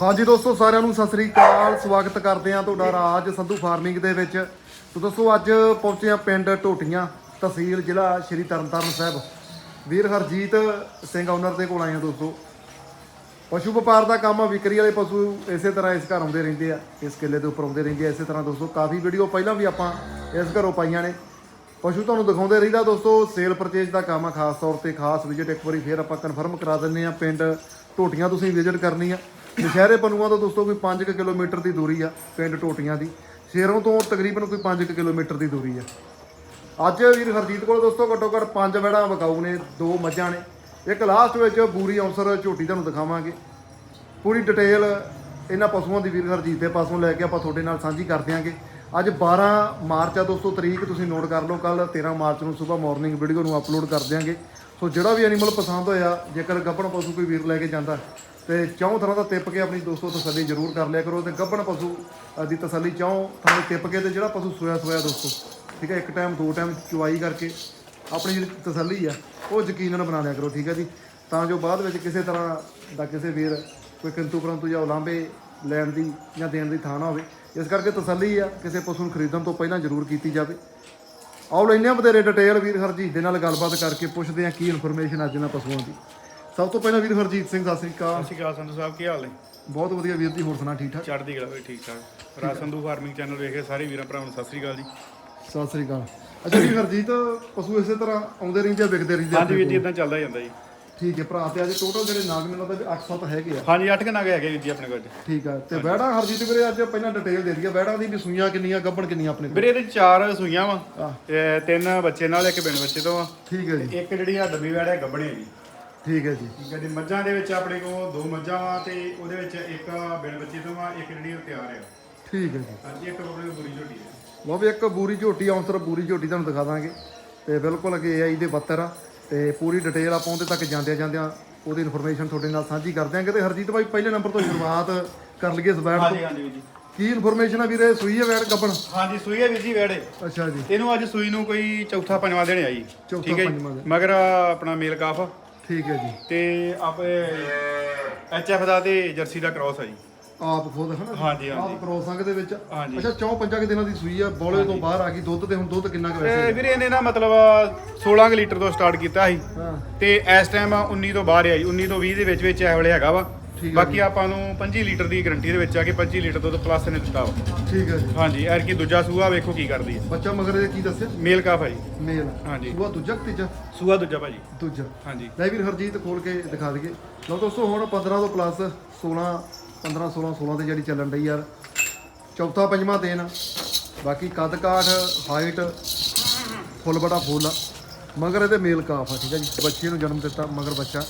ਹਾਂਜੀ ਦੋਸਤੋ, ਸਾਰਿਆਂ ਨੂੰ ਸਤਿ ਸ੍ਰੀ ਅਕਾਲ। ਸਵਾਗਤ ਕਰਦੇ ਹਾਂ ਤੁਹਾਡਾ ਰਾਜ ਸੰਧੂ ਫਾਰਮਿੰਗ ਦੇ ਵਿੱਚ। ਤੋ ਦੋਸਤੋ, ਅੱਜ ਪਹੁੰਚੇ ਹਾਂ ਪਿੰਡ ਟੋਟੀਆਂ ਤਹਿਸੀਲ ਜ਼ਿਲ੍ਹਾ ਸ਼੍ਰੀ ਤਰਨਤਾਰਨ ਸਾਹਿਬ। ਵੀਰ ਹਰਜੀਤ ਸਿੰਘ ਓਨਰ ਦੇ ਕੋਲ ਆਏ ਹਾਂ ਦੋਸਤੋ। ਪਸ਼ੂ ਵਪਾਰ ਦਾ ਕੰਮ ਆ, ਵਿਕਰੀ ਵਾਲੇ ਪਸ਼ੂ ਇਸੇ ਤਰ੍ਹਾਂ ਇਸ ਘਰ ਆਉਂਦੇ ਰਹਿੰਦੇ ਆ, ਇਸ ਕਿੱਲੇ ਦੇ ਉੱਪਰ ਆਉਂਦੇ ਰਹਿੰਦੇ ਆ, ਇਸੇ ਤਰ੍ਹਾਂ ਦੋਸਤੋ, ਕਾਫੀ ਵੀਡੀਓ ਪਹਿਲਾਂ ਵੀ ਆਪਾਂ ਇਸ ਘਰੋਂ ਪਾਈਆਂ ਨੇ। ਪਸ਼ੂ ਤੁਹਾਨੂੰ ਦਿਖਾਉਂਦੇ ਰਹਿੰਦਾ ਦੋਸਤੋ ਸੇਲ ਪਰਚੇਜ ਦਾ ਕੰਮ ਆ, ਖਾਸ ਤੌਰ ਤੇ ਖਾਸ ਵਿਜ਼ਿਟ ਇੱਕ ਵਾਰੀ ਫੇਰ ਆਪਾਂ ਕਨਫਰਮ ਕਰਾ ਦਿੰਨੇ ਆ ਪਿੰਡ ਟੋਟੀਆਂ ਤੁਸੀਂ ਵਿਜ਼ਿਟ ਕਰਨੀ ਆ। ਦੁਸਹਿਰੇ ਪਨੂਆਂ ਤੋਂ ਦੋਸਤੋ ਕੋਈ 5 ਕਿਲੋਮੀਟਰ ਦੀ ਦੂਰੀ ਆ ਪਿੰਡ ਟੋਟੀਆਂ ਦੀ। ਸ਼ੇਰੋਂ ਤੋਂ ਤਕਰੀਬਨ ਕੋਈ 5 ਕਿਲੋਮੀਟਰ ਦੀ ਦੂਰੀ ਆ। ਅੱਜ ਵੀਰ ਹਰਜੀਤ ਕੋਲ ਦੋਸਤੋ ਘੱਟੋ ਘੱਟ ਪੰਜ ਵੜਾ ਵਿਕਾਊ ਨੇ, ਦੋ ਮੱਝਾਂ ਨੇ। ਇੱਕ ਲਾਸਟ ਵਿੱਚ ਬੂਰੀ ਔਂਸਰ ਝੋਟੀ ਤੁਹਾਨੂੰ ਦਿਖਾਵਾਂਗੇ। ਪੂਰੀ ਡਿਟੇਲ ਇਹਨਾਂ ਪਸ਼ੂਆਂ ਦੀ ਵੀਰ ਹਰਜੀਤ ਦੇ ਪਾਸੋਂ ਲੈ ਕੇ ਆਪਾਂ ਤੁਹਾਡੇ ਨਾਲ ਸਾਂਝੀ ਕਰ ਦਿਆਂਗੇ। ਅੱਜ 12 ਮਾਰਚ ਆ ਦੋਸਤੋ, ਤਰੀਕ ਤੁਸੀਂ ਨੋਟ ਕਰ ਲਓ ਕੱਲ 13 ਮਾਰਚ ਨੂੰ ਸਵੇਰ ਮਾਰਨਿੰਗ ਵੀਡੀਓ ਨੂੰ ਅਪਲੋਡ ਕਰ ਦਿਆਂਗੇ। ਸੋ ਜਿਹੜਾ ਵੀ ਐਨੀਮਲ ਪਸੰਦ ਹੋਇਆ, ਜੇਕਰ ਗੱਭਣ ਪਸ਼ੂ ਕੋਈ ਵੀਰ ਲੈ ਕੇ ਜਾਂਦਾ ਤੇ ਚੌਂ ਥਾਂ ਦਾ ਟਿੱਪ ਕੇ ਆਪਣੀ ਦੋਸਤੋ ਤਸੱਲੀ ਜ਼ਰੂਰ ਕਰ ਲਿਆ ਕਰੋ ਤੇ ਗੱਭਣ ਪਸ਼ੂ ਦੀ ਤਸੱਲੀ ਚੌਂ ਥਾਂ ਦੇ ਟਿੱਪ ਕੇ ਤੇ ਜਿਹੜਾ ਪਸ਼ੂ ਸੋਇਆ ਸੋਇਆ ਦੋਸਤੋ, ਠੀਕ ਹੈ, ਇੱਕ ਟਾਈਮ ਦੋ ਟਾਈਮ ਚੁਆਈ ਕਰਕੇ ਆਪਣੀ ਜਿਹੜੀ ਤਸੱਲੀ ਆ, ਉਹ ਯਕੀਨਨ ਬਣਾ ਲਿਆ ਕਰੋ, ਠੀਕ ਹੈ ਜੀ। ਤਾਂ ਜੋ ਬਾਅਦ ਵਿੱਚ ਕਿਸੇ ਤਰ੍ਹਾਂ ਦਾ ਕਿਸੇ ਵੀਰ ਕੋਈ ਕਿੰਤੂ ਪਰੰਤੂ ਜਾਂ ਉਲਾਂਭੇ ਲੈਣ ਦੀ ਜਾਂ ਦੇਣ ਦੀ ਥਾਂ ਨਾ ਹੋਵੇ, ਇਸ ਕਰਕੇ ਤਸੱਲੀ ਆ, ਕਿਸੇ ਪਸ਼ੂ ਨੂੰ ਖਰੀਦਣ ਤੋਂ ਪਹਿਲਾਂ ਜ਼ਰੂਰ ਕੀਤੀ ਜਾਵੇ। ਆਓ ਲੈਂਦੇ ਹਾਂ ਬਥੇਰੇ ਡਿਟੇਲ ਵੀਰ ਹਰਜੀਤ ਦੇ ਨਾਲ ਗੱਲਬਾਤ ਕਰਕੇ ਪੁੱਛਦੇ ਹਾਂ ਕੀ ਇਨਫੋਰਮੇਸ਼ਨ ਅੱਜ ਇਹਨਾਂ ਪਸ਼ੂਆਂ ਦੀ। ਸਭ ਤੋਂ ਪਹਿਲਾਂ ਵੀਰ ਹਰਜੀਤ ਸਿੰਘ ਸਤਿ ਸ੍ਰੀ ਅਕਾਲ। ਸਤਿ ਸ਼੍ਰੀ ਅਕਾਲ ਸੰਧੂ ਸਾਹਿਬ ਕੀ ਹਾਲ ਨੇ? ਬਹੁਤ ਵਧੀਆ ਵੀਰ ਦੀ ਹੋਰ ਸੁਣਾ ਠੀਕ ਠਾਕ? ਚੜ੍ਹਦੀ ਕਲਾ ਹੋਈ ਠੀਕ ਠਾਕ। ਰਾਜ ਸੰਧੂ ਫਾਰਮਿੰਗ ਚੈਨਲ ਵੇਖੇ ਸਾਰੇ ਵੀਰਾਂ ਭਰਾਵਾਂ ਨੂੰ ਸਤਿ ਸ਼੍ਰੀ ਅਕਾਲ ਜੀ। ਸਤਿ ਸ੍ਰੀ ਅਕਾਲ। ਅੱਛਾ ਵੀਰ ਹਰਜੀਤ ਪਸ਼ੂ ਇਸੇ ਤਰ੍ਹਾਂ ਆਉਂਦੇ ਰਹਿੰਦੇ ਆ ਵਿਕਦੇ ਰਹਿੰਦੇ ਆ ਹਾਂਜੀ ਵੀਰ ਜੀ ਇਦਾਂ ਚੱਲਦਾ ਜਾਂਦਾ ਜੀ। ਠੀਕ ਹੈ ਭਰਾ ਤੇ ਅੱਜ ਟੋਟਲ ਜਿਹੜੇ ਨਾਗ ਮੈਨੂੰ ਲੱਗਦਾ ਵੀ 8-7 ਹੈਗੇ ਆ। ਹਾਂਜੀ 8 ਕਨਾਗੇ ਹੈਗੇ ਵੀਰ ਜੀ ਆਪਣੇ ਕੋਲ ਅੱਜ। ਠੀਕ ਆ ਤੇ ਬੈੜਾ ਹਰਜੀਤ ਵੀਰੇ ਅੱਜ ਪਹਿਲਾਂ ਡਿਟੇਲ ਦੇ ਦਈਏ ਬੈੜਾ ਦੀ ਵੀ ਸੂਈਆਂ ਕਿੰਨੀਆਂ ਗੱਭਣ ਕਿੰਨੀਆਂ ਆਪਣੇ ਕੋਲ? ਵੀਰੇ ਇਹਦੇ 'ਚ ਚਾਰ ਸੂਈਆਂ ਵਾ। ਤੇ ਤਿੰਨ ਬੱਚੇ ਨਾਲ ਇੱਕ ਬਿਨ ਬੱਚੇ ਤੋਂ ਆ ਠੀਕ ਹੈ ਜੀ। ਇੱਕ ਜਿਹੜੀ ਆ ਡੱਬੀ ਵੈੜ ਹੈ ਗੱਬਣੇ ਜੀ। ਠੀਕ ਹੈ ਜੀ। ਠੀਕ ਹੈ ਜੀ। ਮੱਝਾਂ ਦੇ ਵਿੱਚ ਆਪਣੇ ਕੋਲ ਦੋ ਮੱਝਾਂ ਵਾ ਤੇ ਉਹਦੇ ਵਿੱਚ ਇੱਕ ਬਿਨ ਬੱਚੇ ਤੋਂ ਆ ਇੱਕ ਜਿਹੜੀ ਉਹ ਤਿਆਰ ਆ ਠੀਕ ਹੈ ਜੀ। ਹਾਂਜੀ ਇੱਕ ਆਪਣੇ ਕੋਲ ਬੁਰੀ ਝੋਟੀ ਹੈ। ਲਓ ਵੀ ਇੱਕ ਬੂਰੀ ਝੋਟੀ ਆਉਂਸਰ ਬੂਰੀ ਝੋਟੀ ਤੁਹਾਨੂੰ ਦਿਖਾ ਦਾਂਗੇ। ਤੇ ਬਿਲਕੁਲ ਅੱਗੇ ਏਆਈ ਦੇ 72 ਆ ਤੇ ਪੂਰੀ ਡਿਟੇਲ ਆਪਾਂ ਉਹਦੇ ਤੱਕ ਜਾਂਦੇ ਜਾਂਦਿਆਂ ਉਹਦੀ ਇਨਫੋਰਮੇਸ਼ਨ ਤੁਹਾਡੇ ਨਾਲ ਸਾਂਝੀ ਕਰ ਦਿਆਂਗੇ ਤੇ ਹਰਜੀਤ ਭਾਈ ਪਹਿਲੇ ਨੰਬਰ ਤੋਂ ਸ਼ੁਰੂਆਤ ਕਰ ਲਈਏ ਇਸ ਤੋਂ। ਹਾਂਜੀ ਹਾਂਜੀ ਵੀਰ ਜੀ। ਕੀ ਇਨਫੋਰਮੇਸ਼ਨ ਆ ਵੀਰੇ? ਸੂਈ ਹੈ ਬੈੜ ਗੱਭਣ ਹਾਂਜੀ ਸੂਈ ਹੈ ਵੀਰ ਜੀ ਵੈੜੇ ਅੱਛਾ ਜੀ। ਇਹਨੂੰ ਅੱਜ ਸੂਈ ਨੂੰ ਕੋਈ ਚੌਥਾ ਪੰਜਵਾਂ ਦਿਨ ਆ ਜੀ। ਚੌਥਾ ਠੀਕ ਹੈ ਜੀ। ਪੰਜਵਾਂ ਦਿਨ। ਮਗਰ ਆਪਣਾ ਮੇਲ ਕਾਫ। ਠੀਕ ਹੈ ਜੀ। ਤੇ ਆਪੇ ਐਚਐਫ ਦਾ ਤੇ ਜਰਸੀ ਦਾ ਕ੍ਰਾਸ ਆ ਜੀ। ਆਪ ਖੁਦ ਹਨਾ? ਹਾਂਜੀ, ਹਾਂਜੀ। ਆਪ ਕਰੋਸਾਂਗੇ ਦੇ ਵਿੱਚ? ਹਾਂਜੀ। ਅੱਛਾ ਚੌਂ ਪੰਜਾਂ ਕੁ ਦਿਨਾਂ ਦੀ ਸੂਈ ਆ ਬੋਲੇ ਤੋਂ ਬਾਹਰ ਆ ਗਈ ਦੁੱਧ ਤੇ ਹੁਣ ਦੁੱਧ ਕਿੰਨਾ ਕੁ ਵੈਸੇ ਤੇ ਵੀਰੇ ਇਹਨੇ ਨਾ ਮਤਲਬ 16 ਕੁ ਲੀਟਰ ਤੋਂ ਸਟਾਰਟ ਕੀਤਾ ਸੀ। ਹਾਂ। ਤੇ ਇਸ ਟਾਈਮ 19 ਤੋਂ ਬਾਹਰ ਆ ਜੀ 19 ਤੋਂ 20 ਦੇ ਵਿੱਚ ਵਿੱਚ ਇਹ ਵੇਲੇ ਹੈਗਾ ਵਾ। ਠੀਕ ਹੈ ਬਾਕੀ ਆਪਾਂ ਨੂੰ 25 ਲੀਟਰ ਦੀ ਗਾਰੰਟੀ ਦੇ ਵਿੱਚ ਆ ਕੇ 25 ਲੀਟਰ ਦੁੱਧ ਪਲੱਸ ਨੇ ਦਿੱਤਾ ਵਾ। ਠੀਕ ਹੈ ਜੀ। ਹਾਂਜੀ ਐਰ ਕੀ ਦੂਜਾ ਸੂਆ ਵੇਖੋ ਕੀ ਕਰਦੀ ਹੈ। ਬੱਚਾ ਮਗਰ ਇਹ ਕੀ ਦੱਸਿਆ ਮੇਲ ਕਾਫ ਆ ਜੀ ਮੇਲ। ਹਾਂਜੀ। ਉਹ ਦੂਜਾ ਕਿ ਤੀਜਾ? ਸੂਆ ਦੂਜਾ ਭਾਜੀ। ਦੂਜਾ। ਹਾਂਜੀ। ਲੈ ਵੀਰ ਹਰਜੀਤ ਖੋਲ ਕੇ ਦਿਖਾ ਦਈਏ। ਲਓ ਦੋਸਤੋ ਹੁਣ 15 ਤੋਂ ਪਲੱਸ 16 15 16 16 ਤੇ ਜਿਹੜੀ ਚੱਲਣ ਰਹੀ ਯਾਰ ਚੌਥਾ ਪੰਜਵਾਂ ਦਿਨ। ਬਾਕੀ ਕੱਦ ਕਾਠ ਹਾਈਟ ਫੁੱਲ ਬੜਾ ਫੁੱਲ ਆ। ਮਗਰ ਇਹਦੇ ਮੇਲ ਕਾਫ ਆ ਠੀਕ ਹੈ ਜੀ। ਬੱਚੇ ਨੂੰ ਜਨਮ ਦਿੱਤਾ ਮਗਰ ਬੱਚਾ।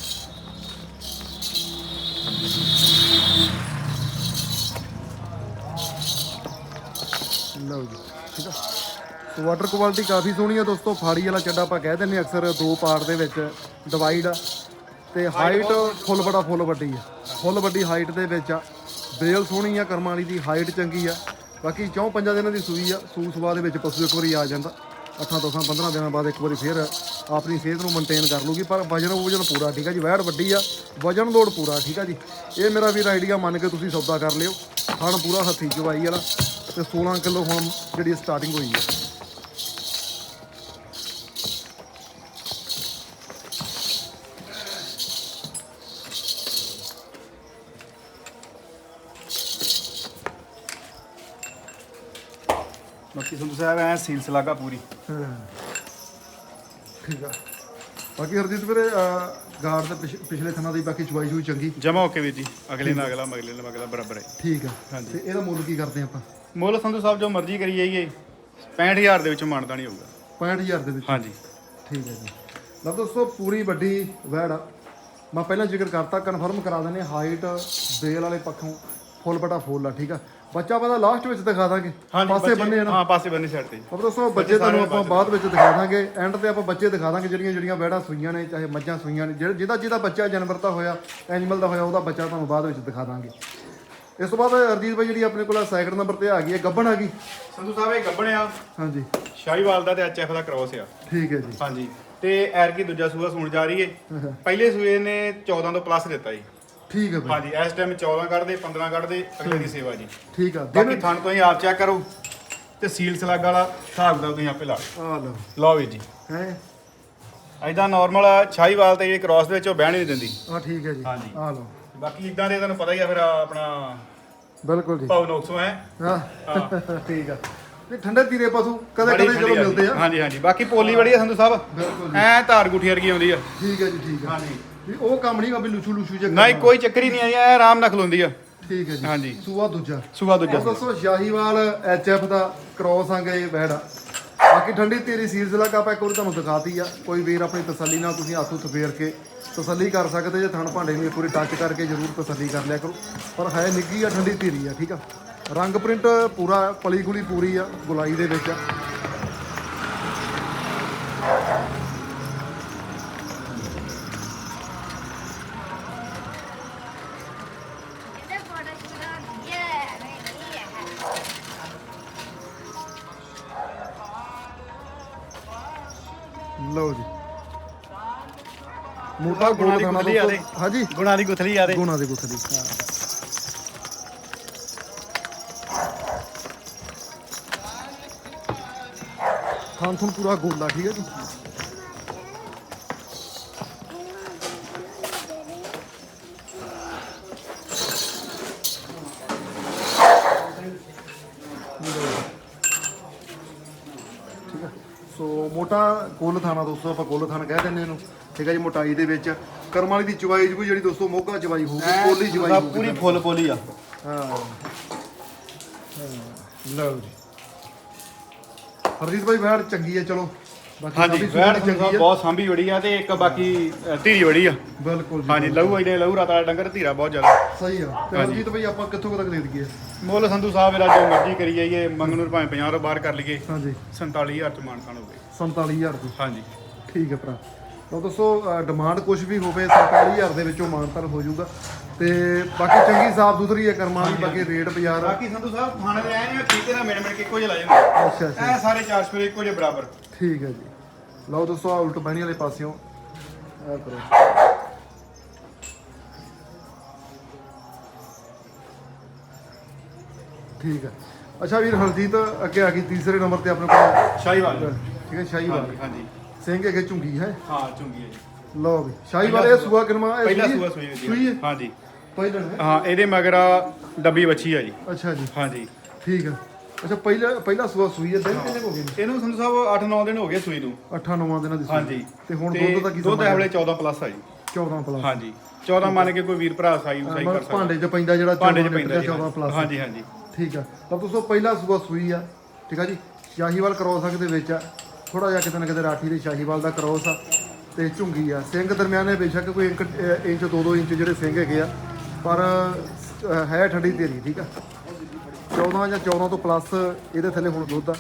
ਲਓ ਜੀ ਠੀਕ ਆ। ਸੋ ਵਾਟਰ ਕੁਆਲਿਟੀ ਕਾਫੀ ਸੋਹਣੀ ਆ ਦੋਸਤੋ ਫਾੜੀ ਵਾਲਾ ਚੱਡਾ ਆਪਾਂ ਕਹਿ ਹਾਂ ਅਕਸਰ ਦੋ ਪਾਰਟ ਦੇ ਵਿੱਚ ਡਿਵਾਈਡ ਆ। ਤੇ ਹਾਈਟ ਫੁੱਲ ਬੜਾ ਫੁੱਲ ਵੱਡੀ ਆ। ਫੁੱਲ ਵੱਡੀ ਹਾਈਟ ਦੇ ਵਿੱਚ ਆ। ਬੇਲ ਸੋਹਣੀ ਆ ਕਰਮਾਂ ਵਾਲੀ ਦੀ ਹਾਈਟ ਚੰਗੀ ਆ। ਬਾਕੀ ਚੌਂ ਪੰਜਾਂ ਦਿਨਾਂ ਦੀ ਸੂਈ ਆ ਸੂ ਸਵਾ ਦੇ ਵਿੱਚ ਪਸ਼ੂ ਇੱਕ ਵਾਰੀ ਆ ਜਾਂਦਾ। ਅੱਠਾਂ ਦਸਾਂ 15 ਦਿਨਾਂ ਬਾਅਦ ਇੱਕ ਵਾਰੀ ਫੇਰ ਆਪਣੀ ਸਿਹਤ ਨੂੰ ਮੇਨਟੇਨ ਕਰ ਲੂਗੀ ਪਰ ਵਜਨ ਵਜਨ ਪੂਰਾ ਠੀਕ ਆ ਜੀ ਵੈੜ ਵੱਡੀ ਆ। ਵਜਨ ਲੋਡ ਪੂਰਾ ਠੀਕ ਆ ਜੀ। ਇਹ ਮੇਰਾ ਵੀਰ ਆਈਡੀਆ ਮੰਨ ਕੇ ਤੁਸੀਂ ਸੌਦਾ ਕਰ ਲਿਓ। ਥਣ ਪੂਰਾ ਹੱਥੀ ਚਵਾਈ ਵਾਲਾ। ਤੇ 16 ਕਿਲੋ ਹੁਣ ਜਿਹੜੀ ਸਟਾਰਟਿੰਗ ਹੋਈ ਆ ਬਾਕੀ ਸੰਧੂ ਸਾਹਿਬ ਐ ਸੀਲਸ ਲਾਗਾ ਪੂਰੀ। ਹਾਂ। ਠੀਕ ਆ। ਬਾਕੀ ਹਰਜੀਤ ਵੀਰੇ ਗਾਰਡ ਦੇ ਪਿਛ- ਪਿਛਲੇ ਥਾਂ ਦੀ ਬਾਕੀ ਚਵਾਈ ਚੂਈ ਚੰਗੀ। ਜਮਾ ਓਕੇ ਵੀਰ ਜੀ। ਅਗਲੇ ਨਾਲ ਅਗਲਾ ਮਗਲੇ ਨਾਲ ਅਗਲਾ ਬਰਾਬਰ ਹੈ। ਠੀਕ ਆ। ਹਾਂਜੀ। ਤੇ ਇਹਦਾ ਮੁੱਲ ਕੀ ਕਰਦੇ ਆਪਾਂ? ਮੁੱਲ ਸੰਧੂ ਸਾਹਿਬ ਜੋ ਮਰਜ਼ੀ ਕਰੀ ਜਾਈਏ 65000 ਦੇ ਵਿੱਚੋਂ ਮਾਨਤਾ ਨਹੀਂ ਹੋਊਗਾ। 65000 ਦੇ ਵਿੱਚ? ਹਾਂਜੀ। ਠੀਕ ਹੈ ਜੀ। ਲਓ ਦੋਸਤੋ ਪੂਰੀ ਵੱਡੀ ਵੈੜ ਆ। ਮੈਂ ਪਹਿਲਾਂ ਜ਼ਿਕਰ ਕਰਤਾ ਕਨਫਰਮ ਕਰਾ ਦਿੰਦੇ ਹਾਈਟ ਬੇਲ ਵਾਲੇ ਪੱਖੋਂ ਫੁੱਲ ਬਟਾ ਫੁੱਲ ਆ ਠੀਕ ਆ? ਬੱਚਾ ਪਤਾ ਲਾਸਟ ਵਿੱਚ ਦਿਖਾ ਦਾਂਗੇ। ਪਾਸੇ ਬੰਨੇ ਆ ਨਾ। ਹਾਂ ਪਾਸੇ ਬੰਨੇ ਸਾਈਡ ਤੇ। ਅਬ ਦੋਸਤੋ ਬੱਚੇ ਤੁਹਾਨੂੰ ਆਪਾਂ ਬਾਅਦ ਵਿੱਚ ਦਿਖਾ ਦਾਂਗੇ। ਐਂਡ ਤੇ ਆਪਾਂ ਬੱਚੇ ਦਿਖਾ ਦਾਂਗੇ ਜਿਹੜੀਆਂ ਜਿਹੜੀਆਂ ਵੈੜਾਂ ਸੂਈਆਂ ਨੇ ਚਾਹੇ ਮੱਝਾਂ ਸੂਈਆਂ ਨੇ। ਜਿਹੜਾ ਜਿਹਦਾ ਜਿਹਦਾ ਬੱਚਾ ਜਾਨਵਰ ਦਾ ਹੋਇਆ ਐਨੀਮਲ ਦਾ ਹੋਇਆ ਉਹਦਾ ਬੱਚਾ ਤੁਹਾਨੂੰ ਬਾਅਦ ਵਿੱਚ ਦਿਖਾ ਦਾਂਗੇ। ਇਸ ਤੋਂ ਬਾਅਦ ਅਰਜੀਤ ਭਾਈ ਜਿਹੜੀ ਆਪਣੇ ਕੋਲ ਸੈਕਿੰਡ ਨੰਬਰ ਤੇ ਆ ਗਈ ਹੈ ਗੱਬਣ ਆ ਗਈ। ਸੰਧੂ ਸਾਹਿਬ ਇਹ ਗੱਬਣੇ ਆ। ਹਾਂਜੀ। ਸ਼ਾਹੀਵਾਲ ਦਾ ਤੇ ਐਚਐਫ ਦਾ ਕ੍ਰੋਸ ਆ। ਠੀਕ ਹੈ ਜੀ। ਹਾਂਜੀ। ਤੇ ਐਰ ਕੀ ਦੂਜਾ ਸੂਆ ਸੂਣ ਜਾ ਰਹੀ ਏ। ਪਹਿਲੇ ਸੂਏ ਨੇ 14 ਤੋਂ ਪਲੱਸ ਦਿੱਤਾ ਜੀ। ਠੀਕ ਹੈ ਬਾਈ। ਹਾਂਜੀ ਇਸ ਟਾਈਮ 14 ਕੱਢਦੇ 15 ਕੱਢਦੇ ਅਗਲੇ ਦੀ ਸੇਵਾ ਜੀ। ਠੀਕ ਆ। ਬਾਕੀ ਥਣ ਤੁਸੀਂ ਆਪ ਚੈੱਕ ਕਰੋ। ਤੇ ਸੀਲ ਸਲੱਗ ਵਾਲਾ ਹਿਸਾਬ ਦਾ ਤੁਸੀਂ ਆਪੇ ਲਾ ਲਓ। ਆ ਲਓ। ਲਓ ਵੀਰ ਜੀ। ਹੈ? ਐਦਾਂ ਨਾਰਮਲ ਸ਼ਾਹੀਵਾਲ ਤੇ ਇਹ ਕ੍ਰਾਸ ਦੇ ਵਿੱਚ ਉਹ ਬਹਿਣ ਹੀ ਨਹੀਂ ਦਿੰਦੀ। ਆ ਠੀਕ ਹੈ ਜੀ। ਹਾਂਜੀ। ਆ ਲਓ। ਬਾਕੀ ਇਦਾਂ ਦੇ ਤੁਹਾਨੂੰ ਪਤਾ ਹੀ ਆ ਫਿਰ ਆਪਣਾ ਬਿਲਕੁਲ ਜੀ। ਭਾਉ ਨੋਕਸੋ ਹੈ। ਹਾਂ। ਠੀਕ ਆ। ਇਹ ਠੰਡੇ ਤੀਰੇ ਪਸ਼ੂ ਕਦੇ ਕਦੇ ਠੰਡੀ ਮਿਲਦੇ ਆ। ਹਾਂਜੀ ਹਾਂਜੀ। ਬਾਕੀ ਪੋਲੀ ਬੜੀ ਆ ਸੰਧੂ ਸਾਹਿਬ। ਬਿਲਕੁਲ ਜੀ। ਐ ਧਾਰ ਗੁੱਠੀ ਵਰਗੀ ਆਉਂਦੀ ਆ। ਠੀਕ ਹੈ ਜੀ ਠੀਕ ਆ। ਹਾਂਜੀ। ਵੀ ਉਹ ਕੰਮ ਨਹੀਂ ਵੀ ਲੁਚੂ ਲੁਚੂ ਜਿਹਾ ਨਹੀਂ। ਕੋਈ ਚੱਕਰ ਹੀ ਨਹੀਂ ਆਈ ਐ ਆਰਾਮ ਨਾਲ ਖਲੋਂਦੀ ਆ। ਠੀਕ ਹੈ ਜੀ। ਹਾਂਜੀ। ਸੂਆ ਦੂਜਾ। ਸੁਬਾ ਦੂਜਾ। ਦੱਸੋ ਸ਼ਾਹੀਵਾਲ ਐਚਐਫ ਦਾ ਕ੍ਰੋਸ ਆਂਗੇ ਇਹ ਬੈੜਾ ਬਾਕੀ ਠੰਡੀ ਤੇਰੀ ਸੀਰਜ਼ ਲਗਾ, ਆਪਾਂ ਇੱਕ ਵਾਰੀ ਤੁਹਾਨੂੰ ਦਿਖਾਤੀ ਆ। ਕੋਈ ਵੀਰ ਆਪਣੀ ਤਸੱਲੀ ਨਾਲ ਤੁਸੀਂ ਹੱਥ ਹੁੱਥ ਫੇਰ ਕੇ ਤਸੱਲੀ ਕਰ ਸਕਦੇ ਜੇ, ਥਣ ਭਾਂਡੇ ਨੂੰ ਇੱਕ ਵਾਰੀ ਟੱਚ ਕਰਕੇ ਜ਼ਰੂਰ ਤਸੱਲੀ ਕਰ ਲਿਆ ਕਰੋ। ਪਰ ਹੈ ਨਿੱਗੀ ਆ, ਠੰਡੀ ਤੇਰੀ ਆ, ਠੀਕ ਆ। ਰੰਗ ਪ੍ਰਿੰਟ ਪੂਰਾ ਪਲੀ ਗੁਲੀ ਪੂਰੀ ਆ, ਗੁਲਾਈ ਦੇ ਵਿੱਚ ਆ। ਮੋਟਾ ਗੁਣਾ ਦੀ ਗੁਥਲੀ ਆ ਦੇ। ਹਾਂਜੀ। ਗੁਣਾ ਦੀ ਗੁਥਲੀ ਆ ਦੇ ਗੁਣਾ ਦੇ ਗੁੱਥਲੀ ਖਾਨ ਤੁਹਾਨੂੰ ਪੂਰਾ ਗੋਲਾ ਠੀਕ ਹੈ ਜੀ? ਸੋ ਮੋਟਾ ਕੁੱਲ ਥਾਣਾ ਦੋਸਤੋ ਆਪਾਂ ਕੁੱਲ ਥਾਣਾ ਕਹਿ ਦਿੰਦੇ ਇਹਨੂੰ। ਠੀਕ ਹੈ ਜੀ ਮੋਟਾਈ ਦੇ ਵਿੱਚ। ਕਰਮ ਵਾਲੀ ਦੀ ਚਵਾਈ ਜੂ ਜਿਹੜੀ ਦੋਸਤੋ ਮੋਗਾ ਚਵਾਈ ਹੋਊਗੀ ਕੋਲੀ ਚਵਾਈ ਹੋਊਗੀ ਪੂਰੀ ਫੁੱਲ ਪੋਲੀ ਆ। ਹਾਂ। ਹਾਂ, ਲਓ ਜੀ। ਹਰਜੀਤ ਭਾਈ ਵੈੜ ਚੰਗੀ ਹੈ ਚਲੋ। ਬਾਕੀ ਹਾਂਜੀ ਵੈੜ ਸਾਹਿਬ ਬਹੁਤ ਸਾਂਭੀ ਬੜੀ ਆ ਤੇ ਇੱਕ ਬਾਕੀ ਧੀਰੀ ਬੜੀ ਆ। ਬਿਲਕੁਲ ਜੀ ਹਾਂਜੀ ਲਹੂ ਇਹਨੇ ਲਹੂ ਰਾਤ ਵਾਲਾ ਡੰਗਰ ਧੀਰਾ ਬਹੁਤ ਜ਼ਿਆਦਾ। ਸਹੀ ਆ। ਤੇ। ਹਰਜੀਤ ਭਾਈ ਆਪਾਂ ਕਿੱਥੋਂ ਤੱਕ ਦੇ ਦਈਏ? ਮੁੱਲ ਸੰਧੂ ਸਾਹਿਬ ਇਹਦਾ ਜੋ ਮਰਜ਼ੀ ਕਰੀ ਜਾਈਏ ਮੰਗਨੂਰ ਭਾਵੇਂ 50 ਤੋਂ ਬਾਹਰ ਕਰ ਲਈਏ। ਹਾਂਜੀ। 47000 ਚ ਮਾਨਸਾਨ ਹੋ ਗਏ। 47000 ਦੀ ਹਾਂਜੀ। ਠੀਕ ਹੈ ਭਰਾ। ਲਓ ਦੱਸੋ ਡਿਮਾਂਡ ਕੁਝ ਵੀ ਹੋਵੇ 47000 ਦੇ ਵਿੱਚੋਂ ਮਾਨਤਰ ਹੋ ਜਾਊਗਾ। ਤੇ ਬਾਕੀ ਚੰਗੀ ਸਾਫ਼ ਸੁਥਰੀ ਹੈ ਕਰਮਾਂ ਦੀ ਬਾਕੀ ਰੇਟ ਬਾਜ਼ਾਰ। ਬਾਕੀ ਸੰਧੂ ਸਾਹਿਬ ਖਾਣੇ ਦੇ ਆਏ ਨੇ ਠੀਕੇ ਨਾਲ ਮਿਣ ਮਿਣ ਕੇ ਇੱਕੋ ਜਿਹਾ ਲਾ ਜਾਂਦੇ ਅੱਛਾ ਅੱਛਾ ਇਹ ਸਾਰੇ ਚਾਰ ਸਪਰੇ ਇੱਕੋ ਜਿਹੇ ਬਰਾਬਰ। ਠੀਕ ਹੈ ਜੀ। ਲਓ ਦੋਸਤੋ ਆ ਉਲਟ ਬਹਿਣੀ ਵਾਲੇ ਪਾਸਿਓਂ। ਆ ਕਰੋ। ਠੀਕ ਹੈ। ਅੱਛਾ ਵੀਰ ਹਰਜੀਤ ਅੱਗੇ ਆ ਗਈ ਤੀਸਰੇ ਨੰਬਰ ਤੇ ਆਪਣੇ ਕੋਲ। ਸ਼ਾਹੀਵਾਲ। ਠੀਕ ਹੈ ਸ਼ਾਹੀਵਾਲ। ਹਾਂਜੀ। ਸਿੰਘ ਹੈਗੇ ਝੁੰਗੀ ਹੈ। ਹਾਂ ਚੁੰਗੀ ਹੈ ਜੀ। ਲਓ ਵੀ ਸ਼ਾਹੀਵਾਲ ਇਹ ਸੂਆ ਕਿਨਮਾ ਇਹ ਪਹਿਲਾ ਸੂਆ ਹੈ? ਸੂਈ ਹੋਈ ਸੂਈ ਹੈ? ਹੈ। ਹਾਂਜੀ। ਪਹਿਲਾਂ ਹੈ? ਹਾਂ ਇਹਦੇ ਮਗਰ ਆ ਡੱਬੀ ਵੱਛੀ ਆ ਜੀ। ਅੱਛਾ ਜੀ। ਹਾਂਜੀ। ਠੀਕ ਹੈ ਅੱਛਾ ਪਹਿਲਾ ਪਹਿਲਾ ਸੂਆ ਸੂਈ ਹੈ ਦਿਨ ਕਿੰਨੇ ਕੁ ਹੋ ਗਏ ਨੇ? ਇਹਨੂੰ ਸੰਧੂ ਸਾਹਿਬ 8-9 ਦਿਨ ਹੋ ਗਏ ਸੂਈ ਨੂੰ। 8-9 ਦਿਨਾਂ ਦੀ ਸੂਈ। ਹਾਂਜੀ। ਤੇ ਹੁਣ ਦੁੱਧ ਦਾ ਕੀ ਦੁੱਧ ਸਮਾਂ ਹੈ? ਵੇਲੇ 14 ਪਲੱਸ ਆ ਜੀ। 14 ਪਲੱਸ। ਹਾਂਜੀ। 14 ਮੰਨ ਕੇ ਕੋਈ ਵੀਰ ਭਰਾ ਸਾਈ ਸਾਈ ਕਰ ਸਕਦਾ। ਭਾਂਡੇ 'ਚ ਪੈਂਦਾ ਜਿਹੜਾ ਭਾਂਡੇ 'ਚ 14 ਪੈਂਦਾ ਜੀ 14 ਪਲੱਸ। ਹਾਂਜੀ ਹਾਂਜੀ। ਠੀਕ ਆ। ਤਾਂ ਦੋਸਤੋ ਪਹਿਲਾ ਸੂਆ ਸੂਈ ਆ। ਠੀਕ ਆ ਜੀ। ਸ਼ਾਹੀਵਾਲ ਕਰੋਸ ਦੇ ਵਿੱਚ ਆ। ਥੋੜਾ ਜਿਹਾ ਕਿਤੇ ਨਾ ਕਿਤੇ ਰਾਠੀ ਦੇ ਸ਼ਾਹੀਵਾਲ ਦਾ ਕਰੋਸ ਆ ਤੇ ਝੁੰਗੀ ਆ। ਸਿੰਘ ਦਰਮਿਆਨੇ ਬੇਸ਼ੱਕ ਕੋਈ 1 ਇੰਚ 2-2 ਇੰਚ ਜਿਹੜੇ ਸਿੰਘ ਹੈਗੇ ਆ ਪਰ ਹੈ ਠੰਡੀ ਤੇਰੀ ਠੀਕ ਆ? 14 ਜਾਂ 14 ਤੋਂ ਪਲੱਸ ਇਹਦੇ ਥੱਲੇ ਹੁਣ ਦੁੱਧ ਆ।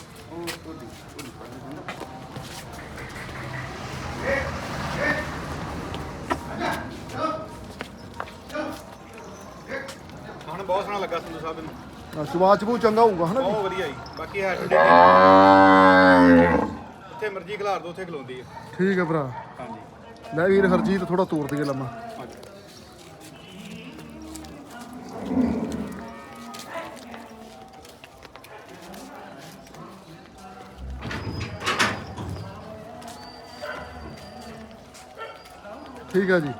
ਖਾਣ ਬਹੁਤ ਸੋਹਣਾ ਲੱਗਾ ਸੰਧੂ ਸਾਹਿਬ ਨੂੰ। ਆ, ਸਵਾਦ ਚ ਬਹੁਤ ਚੰਗਾ ਹੋਊਗਾ ਹਨਾ ਜੀ? ਬਹੁਤ ਵਧੀਆ ਜੀ। ਬਾਕੀ ਹੈ ਠੰਡੀ। ਉੱਥੇ ਮਰਜ਼ੀ ਖਿਲਾਰ ਦੋ ਉੱਥੇ ਖਲੋਂਦੀ ਹੈ ਠੀਕ ਆ ਭਰਾ। ਹਾਂਜੀ। ਲੈ ਵੀਰ ਹਰਜੀਤ ਥੋੜਾ ਤੋੜ ਦਈਏ ਲੰਮਾ। ਹਾਂਜੀ ਠੀਕ ਆ ਜੀ।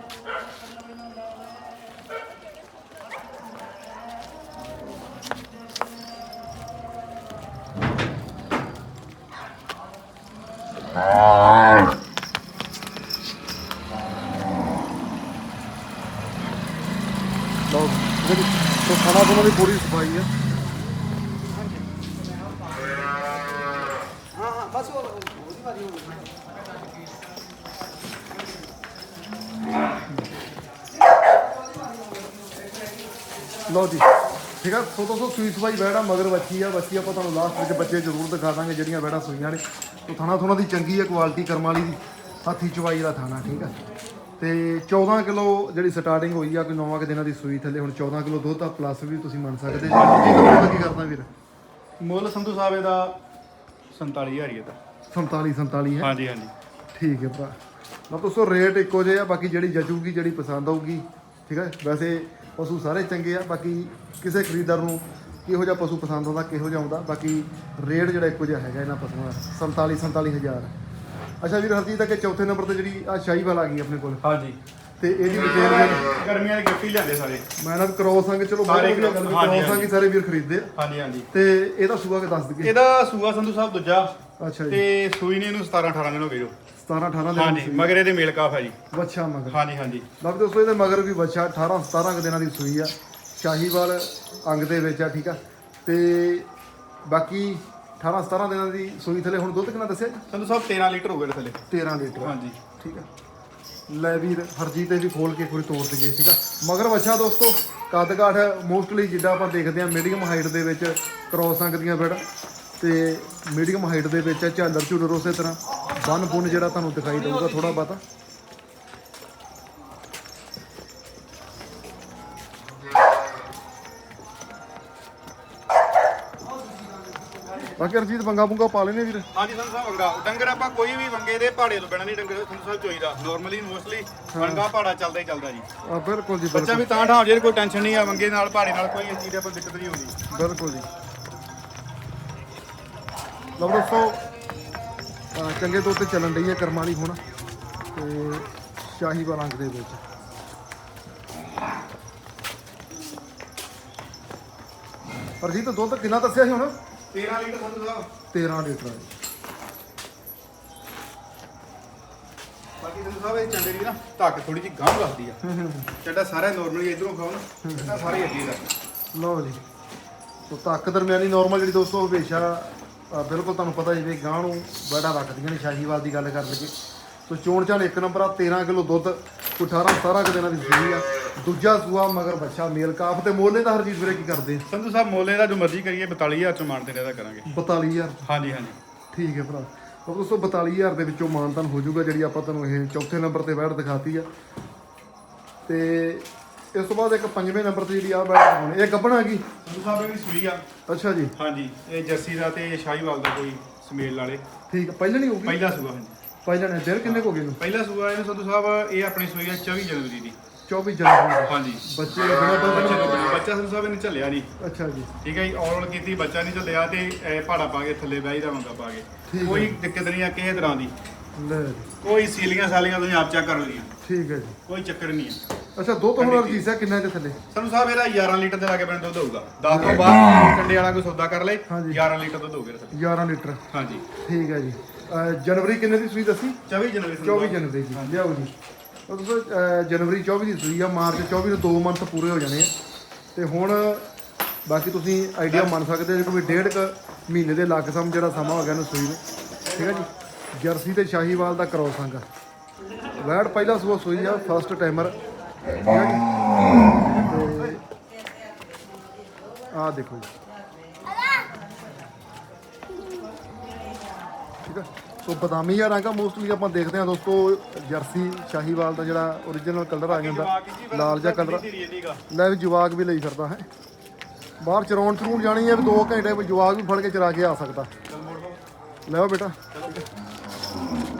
ਸੂਈ ਬੈੜਾ ਮਗਰ ਬੱਚੀ ਆ ਬੱਚੀ ਆਪਾਂ ਤੁਹਾਨੂੰ ਲਾਸਟ ਵਿੱਚ ਬੱਚੇ ਜ਼ਰੂਰ ਦਿਖਾ ਦਾਂਗੇ ਜਿਹੜੀਆਂ ਬੈੜਾ ਸੂਈਆਂ ਨੇ। ਤੋ ਥਾਣਾ ਥੋਣਾ ਦੀ ਚੰਗੀ ਹੈ ਕੁਆਲਿਟੀ ਕਰਮ ਵਾਲੀ ਦੀ ਹੱਥੀ ਚਵਾਈ ਦਾ ਥਾਣਾ ਠੀਕ ਆ। ਤੇ 14 ਕਿਲੋ ਜਿਹੜੀ ਸਟਾਰਟਿੰਗ ਹੋਈ ਆ ਕੋਈ 9 ਕਿ ਦਿਨਾਂ ਦੀ ਸੂਈ ਥੱਲੇ ਹੁਣ 14 ਕਿਲੋ ਦੁੱਧ ਆ ਪਲੱਸ ਵੀ ਤੁਸੀਂ ਮੰਨ ਸਕਦੇ ਜੀ। ਕੀ ਕਰਦਾ ਵੀਰ? ਮੁੱਲ ਸੰਧੂ ਸਾਹਿਬ ਇਹਦਾ 47000 ਹੀ ਇਹਦਾ। 47 47 ਹੈ? ਹਾਂਜੀ ਹਾਂਜੀ। ਠੀਕ ਹੈ ਭਰਾ। ਨਾ ਦੋਸਤੋ ਰੇਟ ਇੱਕੋ ਜਿਹਾ ਬਾਕੀ ਜਿਹੜੀ ਜਚੂਗੀ ਜਿਹੜੀ ਪਸੰਦ ਆਊਗੀ ਠੀਕ ਹੈ ਵੈਸੇ ਪਸ਼ੂ ਸਾਰੇ ਚੰਗੇ ਆ ਬਾਕੀ ਕਿਸੇ ਖਰੀਦਦਾਰ ਨੂੰ ਕਿਹੋ ਜਿਹਾ ਪਸ਼ੂ ਪਸੰਦ ਆਉਂਦਾ ਕਿਹੋ ਜਿਹਾ ਆਉਂਦਾ। ਬਾਕੀ ਰੇਟ ਜਿਹੜਾ ਇੱਕੋ ਜਿਹਾ ਹੈਗਾ ਇਹਨਾਂ ਪਸ਼ੂਆਂ ਦਾ 47 47000 ਅੱਛਾ ਵੀਰ ਹਰਜੀਤ ਅੱਗੇ ਚੌਥੇ ਨੰਬਰ ਤੇ ਜਿਹੜੀ ਆ ਸ਼ਾਹੀਵਾਲ ਆ ਗਈ ਆਪਣੇ ਕੋਲ। ਹਾਂਜੀ। ਤੇ ਇਹਦੀ ਡਿਟੇਲ ਗਰਮੀਆਂ ਦੇ ਗਿਫਟ ਹੀ ਲਿਆਂਦੇ ਸਾਰੇ। ਮੈਂ ਨਾ ਕ੍ਰੋਸ ਸੰਗ ਚਲੋ ਸਾਰੇ ਕ੍ਰੋਸ ਸੰਗ। ਹੀ ਸਾਰੇ ਵੀਰ ਖਰੀਦਦੇ ਆ। ਹਾਂਜੀ ਹਾਂਜੀ। ਤੇ ਇਹਦਾ ਸੂਆ ਕੇ ਦੱਸ ਦਈਏ? ਇਹਦਾ ਸੂਆ ਸੰਧੂ ਸਾਹਿਬ ਦੂਜਾ। ਅੱਛਾ ਜੀ। ਤੇ ਸੂਈ ਨੇ ਇਹਨੂੰ 17 18 ਦਿਨ ਹੋ ਗਏ ਜੋ। 17 18 ਦੇ ਹਾਂਜੀ ਮਗਰ ਇਹਦੇ ਮੇਲ ਕਾਫ ਹੈ ਜੀ। ਬੱਚਾ ਮਗਰ। ਹਾਂਜੀ ਹਾਂਜੀ। ਬਾਕੀ ਦੋਸਤੋ ਇਹਦੇ ਮਗਰ ਵੀ ਬੱਚਾ 18 17 ਕੁ ਦਿਨਾਂ ਦੀ ਸੂਈ ਆ। ਸ਼ਾਹੀਵਾਲ ਅੰਗ ਦੇ ਵਿੱਚ ਆ ਠੀਕ ਆ? ਤੇ ਬਾਕੀ 18 17 ਦਿਨਾਂ ਦੀ ਸੂਈ ਥਲੇ ਹੁਣ ਦੁੱਧ ਕਿੰਨਾ ਦੱਸਿਆ ਜੀ? ਸੰਧੂ ਸਾਹਿਬ 13 ਲੀਟਰ ਹੋ ਗਏ ਥੱਲੇ। 13 ਲੀਟਰ। ਹਾਂਜੀ। ਠੀਕ ਆ। ਲੈ ਵੀਰ ਹਰਜੀਤ ਇਹ ਵੀ ਖੋਲ ਕੇ ਕੋਈ ਤੋੜ ਦਈਏ ਠੀਕ ਆ? ਮਗਰ ਬੱਚਾ ਦੋਸਤੋ ਕੱਦ ਕਾਠ ਮੋਸਟਲੀ ਜਿੱਦਾਂ ਆਪਾਂ ਦੇਖਦੇ ਆ ਮੀਡੀਅਮ ਹਾਈਟ ਦੇ ਵਿੱਚ ਕ੍ਰੋਸ ਅੰਗ ਦੀਆਂ ਬੈੜ ਤੇ ਮੀਡੀਅਮ ਹਾਈਟ ਦੇ ਵਿੱਚ ਆ, ਝਾਲਰ ਝੁਲਰ ਉਸੇ ਤਰ੍ਹਾਂ। ਬੰਨ ਬੁੰਨ ਜਿਹੜਾ ਤੁਹਾਨੂੰ ਦਿਖਾਈ ਦਊਗਾ ਥੋੜਾ ਬਹੁਤਾ। ਬਾਕੀ ਹਰਜੀਤ ਬੰਗਾ ਬੁੰਗਾ ਪਾ ਲੈਨੇ ਵੀਰ। ਹਾਂਜੀ ਸੰਧੂ ਸਾਹਿਬ ਵੰਗਾ। ਡੰਗਰ ਆਪਾਂ ਕੋਈ ਵੀ ਵੰਗੇ ਦੇ ਪਹਾੜੇ ਤੋਂ ਬਿਨਾਂ ਨਹੀਂ ਡੰਗਰ ਸੰਧੂ ਸਾਹਿਬ ਚੋਈਦਾ ਨਾਰਮਲੀ ਮੋਸਟਲੀ ਵੰਗਾ ਪਹਾੜਾ ਚੱਲਦਾ ਹੀ ਚੱਲਦਾ ਜੀ। ਆ ਬਿਲਕੁਲ ਜੀ ਬੱਚਾ ਬਿਲਕੁਲ। ਵੀ ਤਾਂ ਠਾਂ ਜੇ ਕੋਈ ਟੈਨਸ਼ਨ ਨਹੀਂ ਆ ਵੰਗੇ ਨਾਲ ਪਹਾੜੇ ਨਾਲ ਕੋਈ ਚੀਜ਼ ਆਪਾਂ ਦਿੱਕਤ ਨਹੀਂ ਹੁੰਦੀ ਬਿਲਕੁਲ ਜੀ। ਲਓ ਦੋਸਤੋ ਅਹ ਚੰਗੇ ਦੁੱਧ ਤੇ ਚੱਲਣ ਡਈ ਹੈ ਕਰਮਾਂ ਦੀ ਹੁਣ। ਤੇ ਸ਼ਾਹੀ ਰੰਗ ਦੇ ਵਿੱਚ। ਹਰਜੀਤ ਦੁੱਧ ਕਿੰਨਾ ਦੱਸਿਆ ਸੀ ਹੁਣ? 13 ਲੀਟਰ ਸੰਧੂ ਸਾਹਿਬ 13 ਲੀਟਰ ਬਾਕੀ ਸੰਧੂ ਸਾਹਿਬ ਇਹ ਚੰਡੇ ਦੀ ਨਾ ਧੱਕ ਥੋੜੀ ਜਿਹੀ ਗਾਂਹ ਲੱਗਦੀ ਆ। ਚੱਡਾ ਸਾਰਾ ਨਾਰਮਲੀ ਇਧਰੋਂ ਖਾਓ ਨਾ ਚੱਡਾ ਸਾਰੇ ਅੱਗੇ ਦਾ। ਲਓ ਜੀ। ਸੋ ਤੱਕ ਦਰਮਿਆਨੀ ਨਾਰਮਲ ਜਿਹੜੀ ਦੋਸਤੋ ਹਮੇਸ਼ਾ ਬਿਲਕੁਲ ਤੁਹਾਨੂੰ ਪਤਾ ਹੀ ਵੀ ਗਾਂ ਨੂੰ ਬੜਾ ਰੱਖਦੀਆਂ ਨੇ ਸ਼ਾਹੀਵਾਲ ਦੀ ਗੱਲ ਕਰ ਲਈਏ। ਸੋ ਚੋਣ ਚਾਣ ਇੱਕ ਨੰਬਰ ਆ 13 ਕਿਲੋ ਦੁੱਧ ਕੋਈ 18 17 ਕੁ ਦਿਨਾਂ ਦੀ ਸੂਈ ਆ। ਦੂਜਾ ਸੂਆ ਮਗਰ ਬੱਚਾ ਮੇਲ ਕਾਫ ਤੇ ਮੋਲੇ ਦਾ ਹਰਜੀਤ ਵੀਰੇ ਕੀ ਕਰਦੇ? ਸੰਧੂ ਸਾਹਿਬ ਮੋਲੇ ਦਾ ਜੋ ਮਰਜ਼ੀ ਕਰੀਏ 42000 ਚੋਂ ਮਾਰ ਦੇਣੇ ਦਾ ਕਰਾਂਗੇ। 42000 ਹਾਂਜੀ ਹਾਂਜੀ। ਠੀਕ ਹੈ ਭਰਾ। ਤਾਂ ਦੋਸਤੋ 42000 ਦੇ ਵਿੱਚੋਂ ਮਾਨਤਨ ਹੋ ਜਾਊਗਾ ਜਿਹੜੀ ਆਪਾਂ ਤੁਹਾਨੂੰ ਇਹ ਚੌਥੇ ਨੰਬਰ ਤੇ ਬੈਠ ਦਿਖਾਤੀ ਆ। ਤੇ ਇਸ ਤੋਂ ਬਾਅਦ ਇੱਕ ਪੰਜਵੇਂ ਨੰਬਰ ਤੇ ਜਿਹੜੀ ਆ ਬੈਠ ਦਿਖਾਉਣੀ ਇਹ ਗੱਬਣ ਆ ਗਈ? ਸੰਧੂ ਸਾਹਿਬ ਇਹ ਵੀ ਸੂਈ ਆ। ਅੱਛਾ ਜੀ। ਹਾਂਜੀ ਇਹ ਜੱਸੀ ਦਾ ਤੇ ਸ਼ਾਹੀਵਾਲ ਦਾ ਕੋਈ ਸਮੇਲ ਵਾਲੇ। ਠੀਕ ਹੈ ਪਹਿਲਾਂ ਨਹੀਂ ਹੋਊਗੀ ਪਹਿਲਾ ਸੂਆ ਹਾਂਜੀ। ਪਹਿਲਾਂ ਨੇ ਦਿਨ ਕਿੰਨੇ ਕੁ ਗਏ ਨੂੰ ਪਹਿਲਾ ਸੂਆ ਇਹ ਸੰਧੂ ਸਾਹਿਬ ਇਹ ਆਪਣੀ ਸੂਈ ਆ 24 ਜਨਵਰੀ ਦੀ। 24 ਜਨਵਰੀ ਨੂੰ। ਹਾਂਜੀ। ਬੱਚੇ ਬਿਨਾਂ ਬੱਚੇ ਤੋਂ ਬੱਚਾ ਸੰਧੂ ਸਾਹਿਬ ਇਹਨੇ ਝੱਲਿਆ ਨਹੀਂ। ਅੱਛਾ ਜੀ। ਠੀਕ ਹੈ ਜੀ ਔਲ ਕੀਤੀ ਬੱਚਾ ਨਹੀਂ ਝੱਲਿਆ ਤੇ ਇਹ ਪਹਾੜਾ ਪਾ ਕੇ ਥੱਲੇ ਬਹਿ ਦਾ ਮੰਗਾ ਪਾ ਕੇ। ਹੈ। ਕੋਈ ਦਿੱਕਤ ਨਹੀਂ ਆ ਕਿਸੇ ਤਰ੍ਹਾਂ ਦੀ। ਲੈ। ਜੀ ਕੋਈ ਸੀਲੀਆਂ ਸਾਲੀਆਂ ਤੁਸੀਂ ਆਪ ਚੈੱਕ ਕਰ ਲਈਆਂ। ਠੀਕ ਹੈ ਜੀ। ਕੋਈ ਚੱਕਰ ਨਹੀਂ ਆ। ਅੱਛਾ ਦੋ ਤੋਂ ਹੁਣ ਰਜੀਸਾ ਕਿੰਨਾ ਦੇ ਥੱਲੇ? ਸਾਨੂੰ ਸਾਹਿਬ ਇਹਦਾ 11 ਲੀਟਰ ਦੇ ਲਾਗੇ ਬੰਦ ਦੁੱਧ ਹੋਊਗਾ 10 ਤੋਂ ਬਾਅਦ ਕੰਡੇ ਵਾਲਾ ਕੋਈ ਸੌਦਾ ਕਰ ਲੇ ਹਾਂਜੀ। 11 ਲੀਟਰ ਦੁੱਧ ਇਹਦਾ। 11 ਲੀਟਰ। ਹਾਂਜੀ। ਠੀਕ ਹੈ ਜੀ। ਅਹ ਜਨਵਰੀ ਕਿੰਨੇ ਦੀ ਸੂਈ ਦੱਸੀ? 24 ਜਨਵਰੀ ਸੰਧੂ 24 ਜਨਵਰੀ ਦੀ। ਲਿਆਓ ਜੀ। ਉਹ ਜਨਵਰੀ 24 ਦੀ ਸੂਈ ਆ, ਮਾਰਚ 24 ਨੂੰ 2 ਮੰਥ ਪੂਰੇ ਹੋ ਜਾਣੇ ਆ। ਤੇ ਹੁਣ ਬਾਕੀ ਤੁਸੀਂ ਆਈਡੀਆ ਮੰਨ ਸਕਦੇ ਹੋ ਕਿ ਡੇਢ ਕੁ ਮਹੀਨੇ ਦੇ ਲੱਗ ਸਮ ਜਿਹੜਾ ਸਮਾਂ ਹੋ ਗਿਆ ਨੂੰ ਸੂਈ ਨੂੰ। ਠੀਕ ਹੈ ਜੀ? ਜਰਸੀ ਤੇ ਸ਼ਾਹੀਵਾਲ ਦਾ ਕ੍ਰੋਸ ਅੰਗ ਵੈੜ ਪਹਿਲਾ ਸੂਆ ਸੂਈ ਆ ਫਸਟ ਟਾਈਮਰ ਆ ਦੇਖੋ ਜੀ। ਠੀਕ ਆ? ਸੋ ਬਦਾਮੀ ਜਾਂ ਰੰਗ ਮੋਸਟਲੀ ਆਪਾਂ ਦੇਖਦੇ ਹਾਂ ਦੋਸਤੋ ਜਰਸੀ ਸ਼ਾਹੀਵਾਲ ਦਾ ਜਿਹੜਾ origignal ਕਲਰ ਆ ਜਾਂਦਾ ਲਾਲ ਜਿਹਾ ਕਲਰ ਲੈ ਵੀ ਜਵਾਕ ਵੀ ਲਈ ਫਿਰਦਾ ਹੈ। ਬਾਹਰ ਚਰਾਉਣ ਚਰੂਣ ਜਾਣੀ ਹੈ ਵੀ 2 ਘੰਟੇ ਵੀ ਜਵਾਕ ਵੀ ਫੜ ਕੇ ਚਰਾ ਕੇ ਆ ਸਕਦਾ। ਲੈ ਓ ਬੇਟਾ।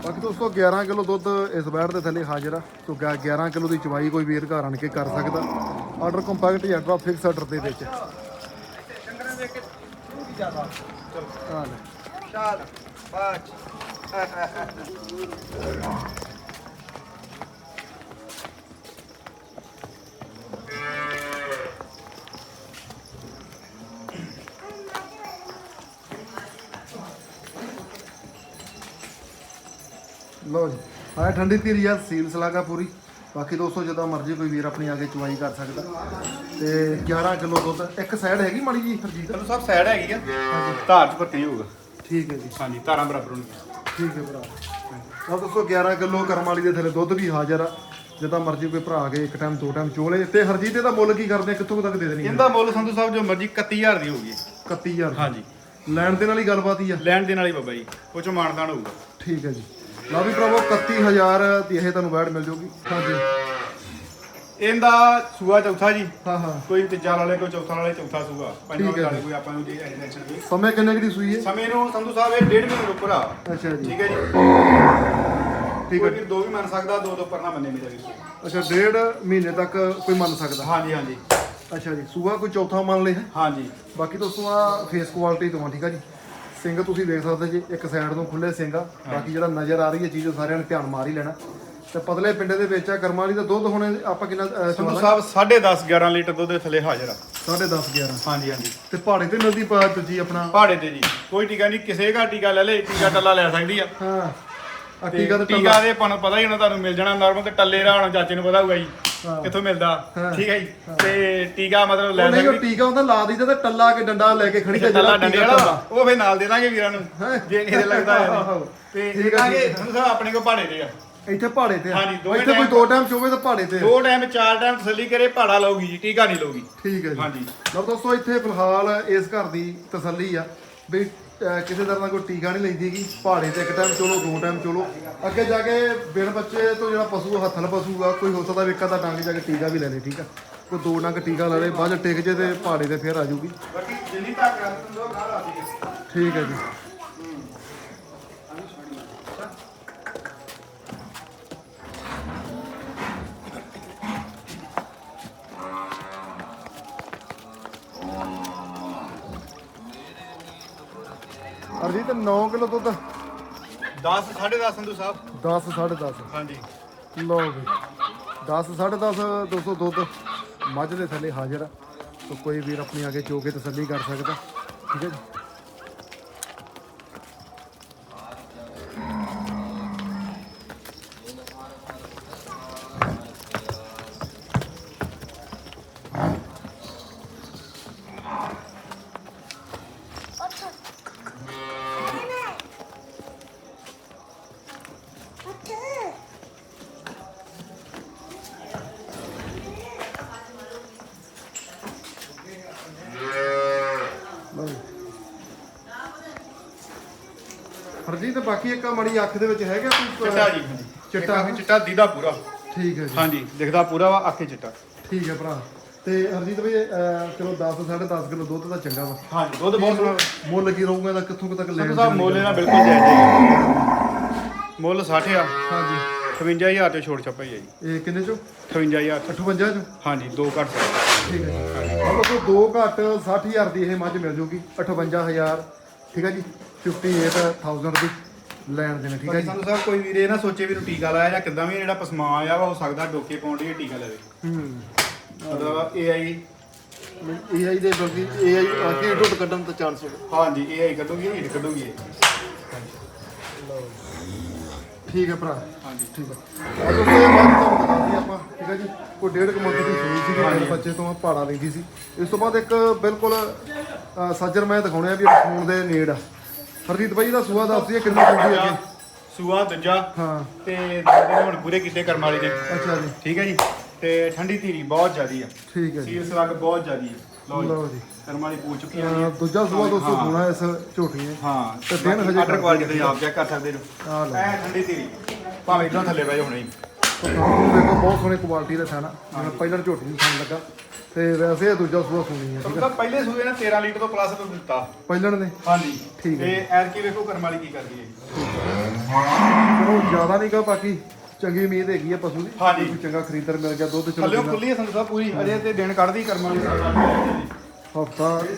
ਬਾਕੀ ਦੋਸਤੋ 11 ਕਿਲੋ ਦੁੱਧ ਇਸ ਬੈੜ ਦੇ ਥੱਲੇ ਹਾਜ਼ਰ ਆ। ਸੋ 11 ਕਿਲੋ ਦੀ ਚਵਾਈ ਕੋਈ ਵੀਰ ਘਰ ਆਣ ਕੇ ਕਰ ਸਕਦਾ। ਆਰਡਰ ਕੰਪੈਕਟ ਜਾਂ ਡਰਾ ਫਿਕਸ ਆਰਡਰ ਦੇ ਵਿੱਚ। ਡੰਗਰਾਂ ਦੇ ਕੇ ਜ਼ਿਆਦਾ। ਚਲੋ ਹਾਂ 4 5 ਲੋ ਜੀ ਆਇਆ ਠੰਡੀ ਧੀਰੀ ਆ ਸੀਲ ਸਲਾਗਾ ਪੂਰੀ। ਬਾਕੀ ਦੋਸਤੋ ਜਦੋਂ ਮਰਜ਼ੀ ਕੋਈ ਵੀਰ ਆਪਣੀ ਆ ਚੁਵਾਈ ਕਰ ਸਕਦਾ। ਤੇ 11 ਕਿਲੋ ਦੁੱਧ ਇੱਕ ਸਾਈਡ ਹੈਗੀ ਮਾੜੀ ਜੀ ਹਰਜੀਤ? ਚਲੋ ਸਭ ਸਾਈਡ ਹੈਗੀ ਆ। ਧਾਰ ਚ ਭੱਤੀ ਹੋਊਗਾ। ਠੀਕ ਹੈ ਜੀ। ਹਾਂਜੀ ਧਾਰਾਂ ਬਰਾਬਰ ਹੋਣਗੀਆਂ ਠੀਕ ਹੈ ਭਰਾ। ਤਾਂ ਦੋਸਤੋ 11 ਕਿਲੋ ਕਰਮ ਵਾਲੀ ਦੇ ਥੱਲੇ ਦੁੱਧ ਵੀ ਹਾਜ਼ਰ ਆ। ਜਿੱਦਾਂ ਮਰਜ਼ੀ ਕੋਈ ਭਰਾ ਕੇ ਇੱਕ ਟਾਈਮ ਦੋ ਟਾਈਮ ਚੋਲੇ। ਤੇ ਹਰਜੀਤ ਇਹਦਾ ਮੁੱਲ ਕੀ ਕਰਦੇ ਆ? ਕਿੱਥੋਂ ਕੁ ਤੱਕ ਦੇ ਦੇਣੀ ਹੈ? ਇਹਦਾ ਮੁੱਲ ਸੰਧੂ ਸਾਹਿਬ ਜੋ ਮਰਜ਼ੀ 31000 ਦੀ ਹੋਊਗੀ। 31000 ਹਾਂਜੀ। ਲੈਣ ਦੇ ਨਾਲ ਹੀ ਗੱਲਬਾਤ ਹੀ ਆ। ਲੈਣ ਦੇਣ ਵਾਲੀ ਬਾਬਾ ਜੀ ਉਹ ਚੋਂ ਮਾਨਦਾਨ ਹੋਊਗਾ। ਠੀਕ ਹੈ ਜੀ। ਲਓ ਵੀ ਭਰਾਵੋ 31000 ਦੀ ਇਹ ਤੁਹਾਨੂੰ ਬੈਡ ਮਿਲ ਜਾਊਗੀ। ਹਾਂਜੀ। ਇਹਦਾ ਸੂਆ ਚੌਥਾ ਜੀ। ਹਾਂ ਹਾਂ। ਕੋਈ ਤੀਜਾ ਵਾਲੇ ਕੋਈ ਚੌਥਾ ਵਾਲੇ ਚੌਥਾ ਸੂਆ। ਪੰਜਵਾਂ ਠੀਕ ਹੈ ਵਾਲੇ ਜੀ। ਕੋਈ ਆਪਾਂ ਨੂੰ ਜੀ ਐਗਜ਼ੈਕਸ਼ਨ ਨਹੀਂ ਸਮੇਂ ਕਿੰਨੇ ਕੁ ਦੀ ਸੂਈ ਹੈ? ਸਮੇਂ ਨੂੰ ਸੰਧੂ ਸਾਹਿਬ ਇਹ ਡੇਢ ਮਹੀਨੇ ਉੱਪਰ ਆ। ਅੱਛਾ ਜੀ। ਠੀਕ ਹੈ ਜੀ। ਠੀਕ ਹੈ। ਦੋ ਵੀ ਮੰਨ ਸਕਦਾ ਦੋ ਦੋ ਪਰਨਾ ਮੰਨੇ ਮੇਰਾ ਵੀਰ। ਅੱਛਾ ਡੇਢ ਮਹੀਨੇ ਤੱਕ ਕੋਈ ਮੰਨ ਸਕਦਾ? ਹਾਂਜੀ ਹਾਂਜੀ। ਅੱਛਾ ਜੀ। ਸੂਆ ਕੋਈ ਚੌਥਾ ਮੰਨ ਲਿਆ ਹਾਂਜੀ। ਬਾਕੀ ਦੋਸਤੋ ਆ ਫੇਸ ਕੁਆਲਿਟੀ ਤੋਂ ਆ, ਠੀਕ ਆ ਜੀ। ਸਿੰਘ ਤੁਸੀਂ ਦੇਖ ਸਕਦੇ ਜੀ ਇੱਕ ਸਾਈਡ ਤੋਂ ਖੁੱਲੇ ਸਿੰਘ ਆ। ਬਾਕੀ ਜਿਹੜਾ ਨਜ਼ਰ ਆ ਰਹੀ ਹੈ ਚੀਜ਼ ਉਹ ਸਾਰਿਆਂ ਨੇ ਧਿਆਨ ਮਾਰ ਹੀ ਲੈਣਾ। ਤੇ ਪਤਲੇ ਪਿੰਡੇ ਦੇ ਵਿੱਚ ਆ ਕਰਮਾਂ ਵਾਲੀ ਦਾ ਦੁੱਧ ਹੁਣ ਆਪਾਂ ਕਿੰਨਾ ਸੰਧੂ ਸਾਹਿਬ 10.5 11 ਲੀਟਰ ਦੁੱਧ ਦੇ ਥੱਲੇ ਹਾਜ਼ਰ ਆ। 10.5 11 ਹਾਂਜੀ ਹਾਂਜੀ। ਤੇ ਪਹਾੜੇ ਤੇ ਮਿਲਦੀ ਪਾ ਜੀ ਆਪਣਾ? ਪਹਾੜੇ ਤੇ ਜੀ। ਕੋਈ ਟੀਕਾ ਨਹੀਂ ਕਿਸੇ ਘਾ ਟੀਕਾ ਲੈ ਲੈ ਟੀਕਾ ਟੱਲਾ ਲੈ ਸਕਦੀ ਆ। ਹਾਂ। ਆ ਟੀਕਾ ਤੇ ਟੀਕਾ ਦੇ ਆਪਾਂ ਨੂੰ ਪਤਾ ਹੀ ਹੋਣਾ ਤੁਹਾਨੂੰ ਮਿਲ ਜਾਣਾ ਨਾਰਮਲ ਤੇ ਟੱਲੇ ਦਾ ਹੁਣ ਚਾਚੇ ਨੂੰ ਪਤਾ ਹੋਊਗਾ ਜੀ। ਕਿੱਥੋਂ ਮਿਲਦਾ। ਠੀਕ ਹੈ ਜੀ। ਤੇ ਟੀਕਾ ਮਤਲਬ ਲੈ ਉਹ ਨਹੀਂ ਟੀਕਾ ਹੁੰਦਾ ਲਾ ਦਈਦਾ ਤੇ ਟੱਲਾ ਕੇ ਡੰਡਾ ਲੈ ਕੇ ਖੜੀ ਤੇ ਜਿਹੜਾ ਡੰਡੇ ਵਾਲਾ? ਉਹ ਫੇ ਨਾਲ ਦੇ ਦਾਂਗੇ ਵੀਰਾਂ ਨੂੰ? ਜੇ ਕਿਸੇ ਲੱਗਦਾ। ਤੇ ਆ। ਸੰਧੂ ਸਾਹਿਬ ਆਪਣੇ ਕੋ ਪਹਾੜੇ ਦੇ ਆ। ਇੱਥੇ ਪਹਾੜੇ ਤੇ ਆ। ਹਾਂਜੀ, ਦੋਵੇਂ ਇੱਥੇ ਕੋਈ ਦੋ ਟਾਈਮ ਚੋਵੇ ਤਾਂ ਪਹਾੜੇ ਤੇ ਆ। ਦੋ ਟਾਈਮ ਚਾਰ ਟਾਈਮ ਤਸੱਲੀ ਕਰੇ ਪਹਾੜਾ ਲਊਗੀ ਜੀ ਟੀਕਾ ਨਹੀਂ ਲਊਗੀ। ਠੀਕ ਹੈ ਜੀ। ਹਾਂਜੀ। ਲਓ ਦੋਸਤੋ ਇੱਥੇ ਫਿਲਹਾਲ ਇਸ ਘਰ ਦੀ ਤਸੱਲੀ ਆ ਵੀ ਅਹ, ਕਿਸੇ ਤਰ੍ਹਾਂ ਦਾ ਕੋਈ ਟੀਕਾ ਨਹੀਂ ਲੈਂਦੀਗੀ ਪਹਾੜੇ ਤੇ ਇੱਕ ਟਾਈਮ ਚਲੋ ਦੋ ਟਾਈਮ ਚਲੋ। ਅੱਗੇ ਜਾ ਕੇ ਬਿਨ ਬੱਚੇ ਤੋਂ ਜਿਹੜਾ ਪਸ਼ੂ ਹੱਥਲ ਪਸ਼ੂ ਆ ਕੋਈ ਹੋ ਸਕਦਾ ਵੀ ਇੱਕ ਅੱਧਾ ਡੰਗ ਜਾ ਕੇ ਟੀਕਾ ਵੀ ਲੈ ਲੇ ਠੀਕ ਆ? ਕੋਈ ਦੋ ਡੰਗ ਟੀਕਾ ਲੈ ਲੇ ਬਾਅਦ ਚ ਟਿਕ ਜੇ ਤੇ ਪਹਾੜੇ ਤੇ ਫੇਰ ਆ ਜਾਊਗੀ। ਬਾਕੀ ਜਿੰਨੀ ਤੱਕ ਕਰ ਦਿੰਦੋ ਖਾ ਲਾ ਦੀ ਠੀਕ ਹੈ ਜੀ। ਅਰਜੀਤ 9 ਕਿਲੋ ਦੁੱਧ। 10 10.5 ਸੰਧੂ ਸਾਹਿਬ। 10 10.5 ਹਾਂਜੀ। ਲਓ ਵੀ 10 10.5 200 ਦੁੱਧ ਮੱਝ ਦੇ ਥੱਲੇ ਹਾਜ਼ਰ ਆ। ਸੋ ਕੋਈ ਵੀਰ ਆਪਣੀ ਆ ਕੇ ਚੋ ਕੇ ਤਸੱਲੀ ਕਰ ਸਕਦਾ। ਠੀਕ ਹੈ ਜੀ। ਹਰਜੀਤ ਬਾਕੀ ਇੱਕ ਮੜੀ ਅੱਖ ਦੇ ਵਿੱਚ ਹੈਗਾ ਕੋਈ ਚਿੱਟਾ ਜੀ ਚਿੱਟਾ। ਚਿੱਟਾ ਚਿੱਟਾ ਦੀਦਾ ਪੂਰਾ। ਠੀਕ ਹੈ ਜੀ। ਹਾਂਜੀ ਦਿਖਦਾ ਪੂਰਾ ਵਾ ਅੱਖੇ ਚਿੱਟਾ। ਠੀਕ ਹੈ ਭਰਾ। ਤੇ ਹਰਜੀਤ ਭਾਈ ਅਹ, ਚਲੋ 10 10.5 ਕਿਲੋ ਦੁੱਧ ਤਾਂ ਚੰਗਾ ਵਾ। ਹਾਂਜੀ ਦੁੱਧ ਬਹੁਤ ਸੋਹਣਾ। ਮੁੱਲ ਕੀ ਰਹੂਗਾ ਇਹਦਾ ਕਿੱਥੋਂ ਕੁ ਤੱਕ ਸੰਧੂ ਸਾਹਿਬ ਮੁੱਲ ਇਹਨਾਂ ਬਿਲਕੁਲ ਜਾਇਜ਼ ਹੈ ਮੁੱਲ 60 ਆ। ਹਾਂਜੀ। 58000 ਤੇ ਛੋੜ ਛਪਾਈ ਹੈ ਜੀ। ਇਹ ਕਿੰਨੇ ਚੋਂ? 58000 58 ਚੋਂ? ਹਾਂਜੀ ਦੋ ਘੱਟ। ਸਕਦੇ। ਠੀਕ ਹੈ ਜੀ। ਤੋਂ ਦੋ ਘੱਟ 60000 ਦੀ ਇਹ ਮੱਝ ਮਿਲ ਜੂਗੀ 58000 ਠੀਕ ਹੈ ਜੀ। 58000 ਦੀ ਲੈਣ ਦੇਣੇ ਠੀਕ ਹੈ ਬਾਕੀ ਜੀ? ਸੰਧੂ ਸਾਹਿਬ ਕੋਈ ਵੀਰੇ ਨਾ ਸੋਚੇ ਵੀ ਨੂੰ ਟੀਕਾ ਲਾਇਆ ਜਾਂ ਕਿਦਾਂ ਵੀ ਜਿਹੜਾ ਪਸਮਾ ਆਇਆ ਵਾ ਹੋ ਸਕਦਾ ਡੋਕੇ ਪਾਉਣ ਲਈ ਟੀਕਾ ਲਵੇ ਹੂੰ। ਮਤਲਬ ਏਆਈ AI ਦੇ ਬਲਕਿ AI ਆਕੇ ਡੁੱਟ ਕੱਢਣ ਦਾ ਚਾਂਸ ਹੋਵੇ। ਹਾਂਜੀ ਏਆਈ ਕੱਢੂਗੀ ਹੀਟ ਕੱਢੂਗੀ ਇਹ। ਠੀਕ ਹੈ ਭਰਾ। ਹਾਂਜੀ। ਠੀਕ ਹੈ ਅੱਜ ਉਸ ਤੋਂ ਬਾਅਦ ਤੁਹਾਨੂੰ ਦਿਖਾਉਂਦੇ ਆਪਾਂ ਠੀਕ ਹੈ ਜੀ? ਕੋਈ ਡੇਢ ਕੁ ਮੰਥ ਦੀ ਸੂਈ ਸੀ। ਬੱਚੇ ਤੋਂ ਪਹਾੜਾ ਲੈਂਦੀ ਸੀ। ਇਸ ਤੋਂ ਬਾਅਦ ਇੱਕ ਬਿਲਕੁਲ ਸੱਜਰ ਮੈਂ ਦਿਖਾਉਣੇ ਆ ਵੀ ਫੋਨ ਦੇ ਨੇੜ ਆ। ਹਰਜੀਤ ਭਾਈ ਦਾ ਸੂਆ ਦੱਸ ਦਈਏ ਕਿੰਨੀ ਹੁੰਦੀ ਅੱਗੇ? ਸੂਆ ਦੂਜਾ। ਹਾਂ। ਤੇ ਜਿਹੜੇ ਹੁਣ ਪੂਰੇ ਕੀਤੇ ਕਰਮ ਵਾਲੀ ਨੇ ਅੱਛਾ ਜੀ। ਠੀਕ ਹੈ ਜੀ? ਤੇ ਠੰਡੀ ਧੀਰੀ ਬਹੁਤ ਜ਼ਿਆਦੀ ਆ। ਠੀਕ ਹੈ ਜੀ। ਸਲੱਗ ਬਹੁਤ ਜ਼ਿਆਦੀ ਹੈ ਲਓ ਜੀ। ਕਰਮ ਵਾਲੀ ਪੂ ਚੁੱਕੀ ਆ ਦੂਜਾ ਸੂਆ ਦੋਸਤੋ ਹਾਂ। ਹੋਣਾ ਇਸ ਝੋਟੀ ਨੇ। ਹਾਂ। ਤੇ ਦਿਨ ਹਜੇ ਆਰਡਰ ਕੁਆਲਿਟੀ ਤੁਸੀਂ ਆਪ ਚੈੱਕ ਕਰ ਸਕਦੇ ਹੋ ਆ ਲਓ। ਠੰਡੀ ਧੀਰੀ। ਭਾਵੇਂ ਇਦਾਂ ਥੱਲੇ ਬਹਿ ਜਾ ਹੁਣੇ ਹੀ। ਤਾਂ ਤੁਹਾਨੂੰ ਦੇਖੋ ਬਹੁਤ ਸੋਹਣੀ ਕੁਆਲਿਟੀ ਦਾ ਥਾਣਾ ਜਿਵੇਂ ਪਹਿਲਾਂ ਝੋਟੀ ਨੂੰ ਖਾਣ ਲੱਗਾ। ਤੇ ਵੈਸੇ ਇਹ ਦੂਜਾ ਸੂਆ ਸੁਣੀ ਹੈ ਠੀਕ ਹੈ ਤਾਂ ਪਹਿਲੇ ਸੂਏ ਨੇ 13 ਲੀਟਰ ਤੋਂ ਪਲੱਸ ਦੁੱਧ ਦਿੱਤਾ। ਪਹਿਲਣ ਨੇ? ਹਾਂਜੀ। ਠੀਕ ਹੈ। ਤੇ ਐਰ ਕੀ ਵੇਖੋ ਕਰਮ ਵਾਲੀ ਕੀ ਕਰਦੀ ਹੈ ਚਲੋ ਜ਼ਿਆਦਾ ਨਹੀਂ ਗਾ ਬਾਕੀ ਚੰਗੀ ਉਮੀਦ ਹੈਗੀ ਆ ਪਸ਼ੂ ਦੀ। ਹਾਂਜੀ। ਕੋਈ ਚੰਗਾ ਖਰੀਦਰ ਮਿਲ ਗਿਆ ਦੁੱਧ ਚਲੋ ਥੱਲੇ ਖੁੱਲੀ ਹੈ ਸੰਧੂ ਸਾਹਿਬ ਪੂਰੀ। ਅਜੇ ਤੇ ਦਿਨ ਕੱਢਦੀ ਕਰਮ ਵਾਲੀ ਹਫਤਾ ਇਹ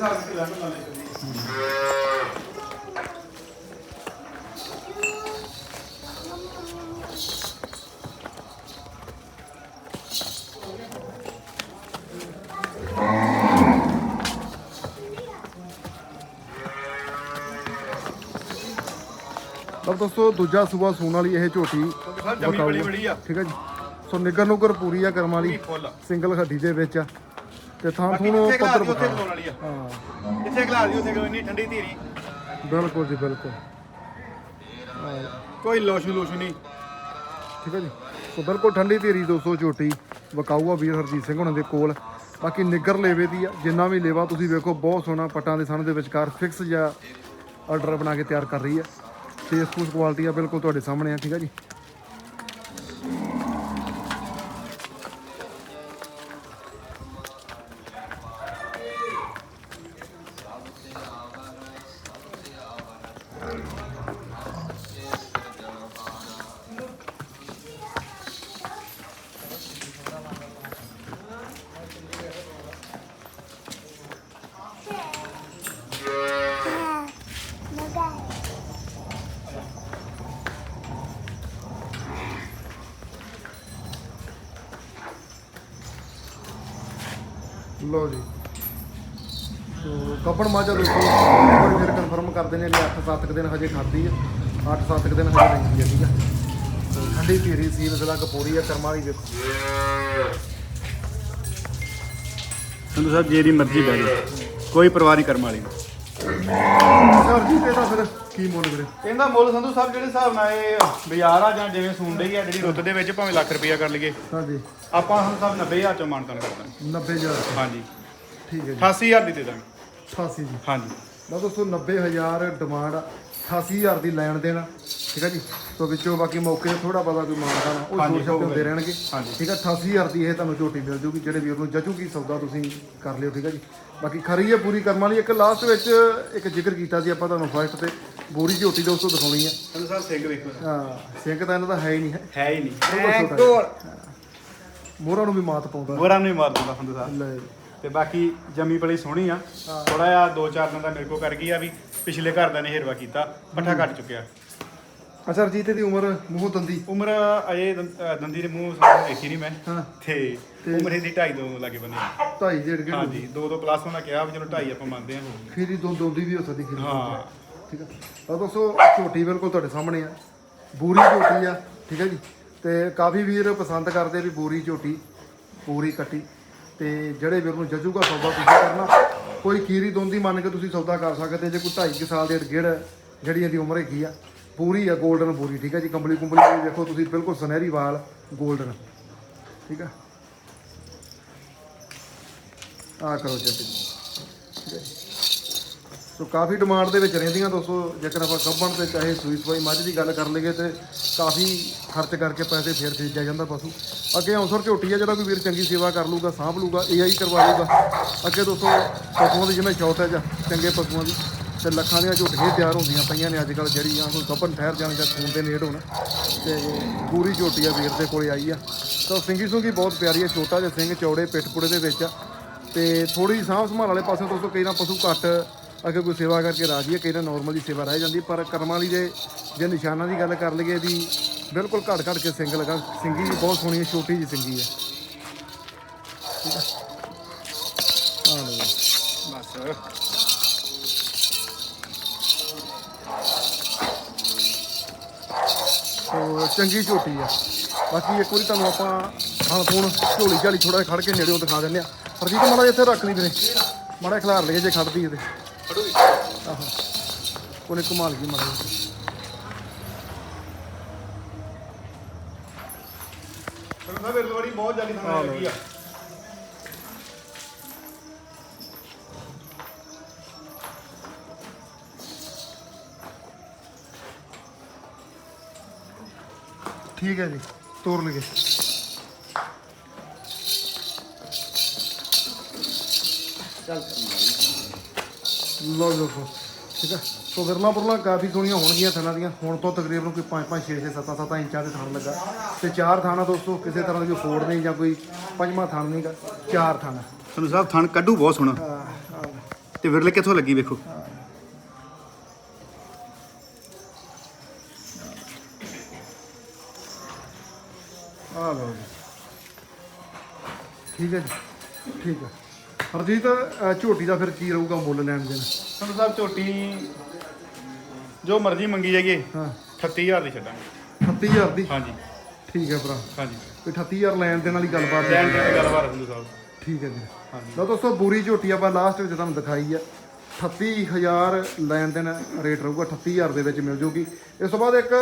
ਦੋਸਤੋ ਦੂਜਾ ਸੂਆ ਸੂਣ ਵਾਲੀ ਇਹ ਝੋਟੀ ਸਾਹਿਬ ਜਮੀ ਬੜੀ ਬੜੀ ਆ। ਠੀਕ ਹੈ ਜੀ। ਸੋ ਨਿੱਗਰ ਨੁਗਰ ਪੂਰੀ ਆ ਕਰਮ ਵਾਲੀ ਸਿੰਗਲ ਹੱਡੀ ਦੇ ਵਿੱਚ ਆ। ਤੇ ਥਾਂ ਬਾਕੀ ਥੂਣ ਜਿੱਥੇ ਖਲਾ ਪੱਧਰ ਦੀ ਉੱਥੇ ਬਖਾ ਖਲੋਣ ਵਾਲੀ ਆ। ਹਾਂ। ਜਿੱਥੇ ਖਲਾ ਦੀ ਉੱਥੇ ਕੋਈ ਇੰਨੀ ਠੰਡੀ ਧੀਰੀ। ਬਿਲਕੁਲ ਜੀ ਬਿਲਕੁਲ। ਕੋਈ ਲੋਸ਼ੂ ਲੋਸ਼ੂ ਨਹੀਂ। ਠੀਕ ਹੈ ਜੀ। ਸੋ ਬਿਲਕੁਲ ਠੰਡੀ ਧੀਰੀ 200 ਝੋਟੀ ਵਕਾਊਆ ਵੀਰ ਹਰਜੀਤ ਸਿੰਘ ਹੁਣਾਂ ਦੇ ਕੋਲ। ਬਾਕੀ ਨਿੱਗਰ ਲੇਵੇ ਦੀ ਆ ਜਿੰਨਾ ਵੀ ਲੇਵਾ ਤੁਸੀਂ ਵੇਖੋ ਬਹੁਤ ਸੋਹਣਾ ਪੱਟਾਂ ਦੇ ਸਣ ਦੇ ਵਿਚਕਾਰ ਫਿਕਸ ਜਾਂ ਆਰਡਰ ਬਣਾ ਕੇ ਤਿਆਰ ਕਰ ਰਹੀ ਆ। ਫੇਸ ਫੂਸ ਕੁਆਲਿਟੀ ਆ ਬਿਲਕੁਲ ਤੁਹਾਡੇ ਸਾਹਮਣੇ ਆ ਠੀਕ ਹੈ ਜੀ। ਲਓ ਜੀ। ਸੋ ਕੱਪੜ ਮਾਜਾ ਦੋਸਤੋ ਇੱਕ ਵਾਰੀ ਫਿਰ ਕਨਫਰਮ ਕਰ ਦਿੰਦੇ ਨੇ 8-7 ਦਿਨ ਹਜੇ ਖਾਦੀ ਹੈ 8-7 ਦਿਨ ਹਜੇ ਰਹਿੰਦੀ ਹੈ ਠੀਕ ਹੈ ਸੋ ਠੰਡੀ ਧੀਰੀ ਸੀਲ ਜ਼ਲਾ ਕਪੂਰੀ ਹੈ ਕਰਮਾਂ ਵਾਲੀ ਵੇਖੋ ਸੰਧੂ ਸਾਹਿਬ ਜਿਹੜੀ ਮਰਜ਼ੀ ਬਹਿ ਜਾਓ। ਕੋਈ ਪਰਵਾਹ ਨਹੀਂ ਕਰਮ ਵਾਲੀ ਸਰ ਜੀ ਤੇ ਤਾਂ ਫਿਰ ਕੀ ਮੁੱਲ ਵੀਰੇ? ਇਹਦਾ ਮੁੱਲ ਸੰਧੂ ਸਾਹਿਬ ਜਿਹੜੇ ਹਿਸਾਬ ਨਾਲ ਇਹ ਬਾਜ਼ਾਰ ਆ ਜਾਂ ਜਿਵੇਂ ਸੂਣ ਡਈ ਆ ਜਿਹੜੀ ਰੁੱਤ ਦੇ ਵਿੱਚ ਭਾਵੇਂ ਲੱਖ ਰੁਪਈਆ ਕਰ ਲਈਏ। ਹਾਂਜੀ ਆਪਾਂ ਸੰਧੂ ਸਾਹਿਬ 90000 ਚੋਂ ਮਾਨਤਨ ਕਰ ਦਾਂਗੇ 90000 ਹਾਂਜੀ। ਠੀਕ ਹੈ ਜੀ। 88000 ਦੀ ਦੇ ਦਾਂਗੇ। 88 ਜੀ। ਹਾਂਜੀ। ਲਓ ਦੋਸਤੋ 90000 ਡਿਮਾਂਡ 88000 ਦੀ ਲੈਣ ਦੇਣ ਠੀਕ ਹੈ ਜੀ? ਤੋਂ ਵਿੱਚੋਂ ਬਾਕੀ ਮੌਕੇ ਤੇ ਥੋੜਾ ਪਤਾ ਕੋਈ ਮਾਨਦਾ ਨਾ ਉਹ ਹਾਂਜੀ, ਸ਼ਬਦ ਹੁੰਦੇ ਰਹਿਣਗੇ। ਹਾਂਜੀ। ਠੀਕ ਹੈ 88000 ਦੀ ਇਹ ਤੁਹਾਨੂੰ ਝੋਟੀ ਮਿਲ ਜੂਗੀ ਜਿਹੜੇ ਵੀਰ ਨੂੰ ਜਚੂਗੀ ਸੌਦਾ ਤੁਸੀਂ ਕਰ ਲਿਓ ਠੀਕ ਹੈ ਜੀ? ਬਾਕੀ ਖਰੀ ਹੈ ਪੂਰੀ ਕਰਮ ਵਾਲੀ। ਇੱਕ ਲਾਸਟ ਵਿੱਚ ਇੱਕ ਜ਼ਿਕਰ ਕੀਤਾ ਸੀ ਆਪਾਂ ਤੁਹਾਨੂੰ ਫਸਟ ਤੇ ਬੋਰੀ ਝੋਟੀ ਦੋਸਤੋ ਦਿਖਾਉਣੀ ਆ। ਸੰਧੂ ਸਾਹਿਬ ਸਿੰਘ ਵੇਖੋ ਹਾਂ ਸਿੰਘ ਤਾਂ ਇਹਨਾਂ ਦਾ ਹੈ ਹੀ ਨਹੀਂ ਹੈ। ਹੈ ਹੀ ਨਹੀਂ। ਛੋਟਾ ਮੋਹਰਾਂ ਨੂੰ ਵੀ ਮਾਤ ਪਾਉਂਦਾ। ਗੋਰਾ ਨੂੰ ਹੀ ਮਾਰ ਦਿੰਦਾ ਸੰਧੂ ਸਾਹਿਬ ਲੈ ਤੇ ਬਾਕੀ ਜੰਮੀ ਬੜੀ ਸੋਹਣੀ ਆ। ਥੋੜਾ ਜਿਹਾ ਦੋ ਚਾਰ ਦਿਨ ਦਾ ਮੇਰੇ ਕੋ ਕਰ ਗਈ ਆ ਵੀ ਪਿਛਲੇ ਘਰ ਦਾ ਨੇ ਹੇਰਵਾ ਕੀਤਾ ਪੱਠਾ ਕੱਟ ਚੁੱਕਿਆ। ਅੱਛਾ ਰਜੀਤ ਦੀ ਉਮਰ ਮੂੰਹ ਦੰਦੀ। ਉਮਰ ਅਜੇ ਦੰ- ਅ, ਦੰਦੀ ਦੇ ਮੂੰਹ ਸਾਹਮਣੇ ਦੇਖੀ ਨਹੀਂ ਮੈਂ। ਹਾਂ। ਤੇ ਉਮਰ ਇਹਦੀ 2.5 ਦੋ ਲਾਗੇ ਬੰਨੇ ਢਾਈ ਡੇਢ ਗੇੜ ਹਾਂਜੀ ਦੋ ਦੋ ਪਲੱਸ ਉਹਨਾਂ ਕਿਹਾ ਵੀ ਚਲੋ 2.5 ਆਪਾਂ ਮੰਨਦੇ ਹਾਂ ਖੀਰੀ ਦੋ ਦੋਂਦੀ ਵੀ ਹੋ ਸਕਦੀ ਖੀਰੀ ਹਾਂ। ਠੀਕ ਆ। ਤਾਂ ਦੋਸਤੋ ਝੋਟੀ ਬਿਲਕੁਲ ਤੁਹਾਡੇ ਸਾਹਮਣੇ ਆ। ਬੂਰੀ ਝੋਟੀ ਆ ਠੀਕ ਹੈ ਜੀ। ਤੇ ਕਾਫੀ ਵੀਰ ਪਸੰਦ ਕਰਦੇ ਵੀ ਬੂਰੀ ਝੋਟੀ ਪੂਰੀ ਕੱਟੀ। ਤੇ ਜਿਹੜੇ ਵੀਰ ਨੂੰ ਜੱਜੂਗਾ ਸੌਦਾ ਤੁਸੀਂ ਕਰਨਾ। ਕੋਈ ਕੀਰੀ ਦੋਂਦੀ ਮੰਨ ਕੇ ਤੁਸੀਂ ਸੌਦਾ ਕਰ ਸਕਦੇ ਜੇ ਕੋਈ 2.5 ਸਾਲ ਦੇ ਗਿੜ ਜਿਹੜੀ ਇਹਦੀ ਉਮਰ ਹੈਗੀ ਆ। ਪੂਰੀ ਆ 골ਡਨ ਪੂਰੀ, ਠੀਕ ਹੈ ਜੀ? ਕੰਬਲੀ ਕੁੰਬਲੀ ਵੀ ਦੇਖੋ ਤੁਸੀਂ, ਬਿਲਕੁਲ ਸੁਨਹਿਰੀ ਵਾਲ 골ਡਨ ਠੀਕ ਆ? ਆ ਕਰੋ ਚੈੱਕ ਠੀਕ ਹੈ ਸੋ ਕਾਫੀ ਡਿਮਾਂਡ ਦੇ ਵਿੱਚ ਰਹਿੰਦੀਆਂ ਦੋਸਤੋ, ਜੇਕਰ ਆਪਾਂ ਗੱਭਣ ਤੇ ਚਾਹੇ ਸੂਈ ਸਵਾਈ ਮੱਝ ਦੀ ਗੱਲ ਕਰ ਲਈਏ ਤੇ ਕਾਫੀ ਖਰਚ ਕਰਕੇ ਪੈਸੇ ਫੇਰ ਖਰੀਦਿਆ ਜਾਂਦਾ ਪਸ਼ੂ। ਅੱਗੇ ਹੌਸਰ ਝੋਟੀ ਆ, ਜਿਹੜਾ ਕੋਈ ਵੀਰ ਚੰਗੀ ਸੇਵਾ ਕਰ ਲੂਗਾ ਸਾਂਭ ਲੂਗਾ ਏਆਈ ਕਰਵਾ ਲੂਗਾ ਅੱਗੇ ਦੋਸਤੋ, ਪਸ਼ੂਆਂ ਦੀ ਜਿਵੇਂ ਸ਼ੌਰਟੇਜ ਆ ਚੰਗੇ ਪਸ਼ੂਆਂ ਦੀ। ਤੇ ਲੱਖਾਂ ਦੀਆਂ ਝੋਟੀਆਂ ਤਿਆਰ ਹੁੰਦੀਆਂ ਪਈਆਂ ਨੇ ਅੱਜ ਕੱਲ ਜਿਹੜੀਆਂ ਕੋਈ ਗੱਭਣ ਠਹਿਰ ਜਾਣ ਜਾਂ ਖੂਨ ਦੇ ਨੇੜ ਹੋਣ ਤੇ ਪੂਰੀ ਝੋਟੀ ਆ ਵੀਰ ਦੇ ਕੋਲੇ ਆਈ ਆ। ਤਾਂ ਸਿੰਗੀ ਸੁੰਗੀ ਬਹੁਤ ਪਿਆਰੀ ਹੈ ਛੋਟਾ ਜਿਹਾ ਸਿੰਘ ਚੌੜੇ ਪਿੱਠਪੁੜੇ ਦੇ ਵਿੱਚ ਆ। ਤੇ ਥੋੜੀ ਸਾਂਭ ਸੰਭਾਲ ਵਾਲੇ ਪਾਸੇ ਦੋਸਤੋ ਕਈ ਨਾ ਪਸ਼ੂ ਘੱਟ ਅਗੇ ਕੋਈ ਸੇਵਾ ਕਰਕੇ ਰਾਜੀ ਹੈ ਕਈ ਨਾ ਨਾਰਮਲ ਦੀ ਸੇਵਾ ਰਹਿ ਜਾਂਦੀ, ਪਰ ਕਰਮਾਂ ਵਾਲੀ ਦੇ ਜੇ ਨਿਸ਼ਾਨਾਂ ਦੀ ਗੱਲ ਕਰ ਲਈਏ ਵੀ ਬਿਲਕੁਲ ਘੱਟ ਘੱਟ ਕੇ ਸਿੰਘ ਲਗਾ, ਸਿੰਗੀ ਵੀ ਬਹੁਤ ਸੋਹਣੀ ਹੈ ਛੋਟੀ ਜੀ ਸਿੰਗੀ ਹੈ ਠੀਕ ਹੈ ਆ ਲਓ ਬਸ। ਚੰਗੀ ਝੋਟੀ ਆ। ਬਾਕੀ ਇੱਕ ਵਾਰੀ ਤੁਹਾਨੂੰ ਆਪਾਂ ਖਾਣ ਖੂਣ ਝੋਲੀ ਝਾਲੀ ਥੋੜਾ ਖੜ ਕੇ ਨੇੜਿਓਂ ਦਿਖਾ ਦਿੰਦੇ ਆ। ਹਰਜੀਤ ਮਾੜਾ ਇੱਥੇ ਰੱਖ ਲਈ ਵੀਰੇ। ਮਾੜਾ ਖਿਲਾਰ ਲਈਏ ਜੇ ਖੜਦੀ ਇਹਦੇ। ਆਹੋ। ਕੋਨੇ ਕਮਾਲ ਕੀ ਮਾੜਾ ਇਹ ਬੜੀ ਬਹੁਤ ਜ਼ਿਆਦਾ ਥਾਂ ਲੱਗੀ ਆ। ਠੀਕ ਹੈ ਜੀ ਤੋਰ ਲਈਏ। ਲਓ ਲਓ ਲਓ। ਠੀਕ ਹੈ ਸੋ ਵਿਰਲਾ ਪੁਰਲਾ ਕਾਫੀ ਸੋਹਣੀਆਂ ਹੋਣਗੀਆਂ ਥਣਾਂ ਦੀਆਂ। ਹੁਣ ਤੋਂ ਤਕਰੀਬਨ ਕੋਈ 5 5 6 6 7 7 ਇੰਚਾਂ ਦੇ ਥਣ ਲੱਗਾ। ਤੇ ਚਾਰ ਥਾਣਾ ਦੋਸਤੋ ਕਿਸੇ ਤਰ੍ਹਾਂ ਦੀ ਕੋਈ ਫੋੜ ਨਹੀਂ ਜਾਂ ਕੋਈ ਪੰਜਵਾਂ ਥਣ ਨਹੀਂਗਾ ਚਾਰ ਥਾਣਾ। ਸੰਧੂ ਸਾਹਿਬ ਥਣ ਕੱਢੂ ਬਹੁਤ ਸੋਹਣਾ। ਤੇ ਵਿਰਲੇ ਕਿੱਥੋਂ ਲੱਗੀ ਵੇਖੋ? ਠੀਕ ਹੈ ਜੀ ਠੀਕ ਹੈ। ਹਰਜੀਤ ਅ, ਝੋਟੀ ਦਾ ਫਿਰ ਕੀ ਰਹੂਗਾ ਮੁੱਲ ਲੈਣ ਦੇਣ? ਸੰਧੂ ਸਾਹਿਬ ਝੋਟੀ ਜੋ ਮਰਜ਼ੀ ਮੰਗੀ ਜਾਈਏ ਹਾਂ। 38000 ਦੀ ਛੱਡਾਂਗੇ। 38000 ਦੀ? ਹਾਂਜੀ। ਠੀਕ ਹੈ ਭਰਾ। ਹਾਂਜੀ। ਕੋਈ 38000 ਲੈਣ ਦੇਣ ਵਾਲੀ ਗੱਲਬਾਤ ਹੈ ਲੈਣ ਦੀ ਗੱਲਬਾਤ ਹੈ ਸੰਧੂ ਸਾਹਿਬ ਠੀਕ ਹੈ ਜੀ। ਲਓ ਦੋਸਤੋ ਬੂਰੀ ਝੋਟੀ ਆਪਾਂ ਲਾਸਟ ਵਿੱਚ ਤੁਹਾਨੂੰ ਦਿਖਾਈ ਆ। 38000 ਲੈਣ ਦੇਣ ਰੇਟ ਰਹੂਗਾ 38000 ਦੇ ਵਿੱਚ ਮਿਲ ਜੂਗੀ। ਇਸ ਤੋਂ ਬਾਅਦ ਇੱਕ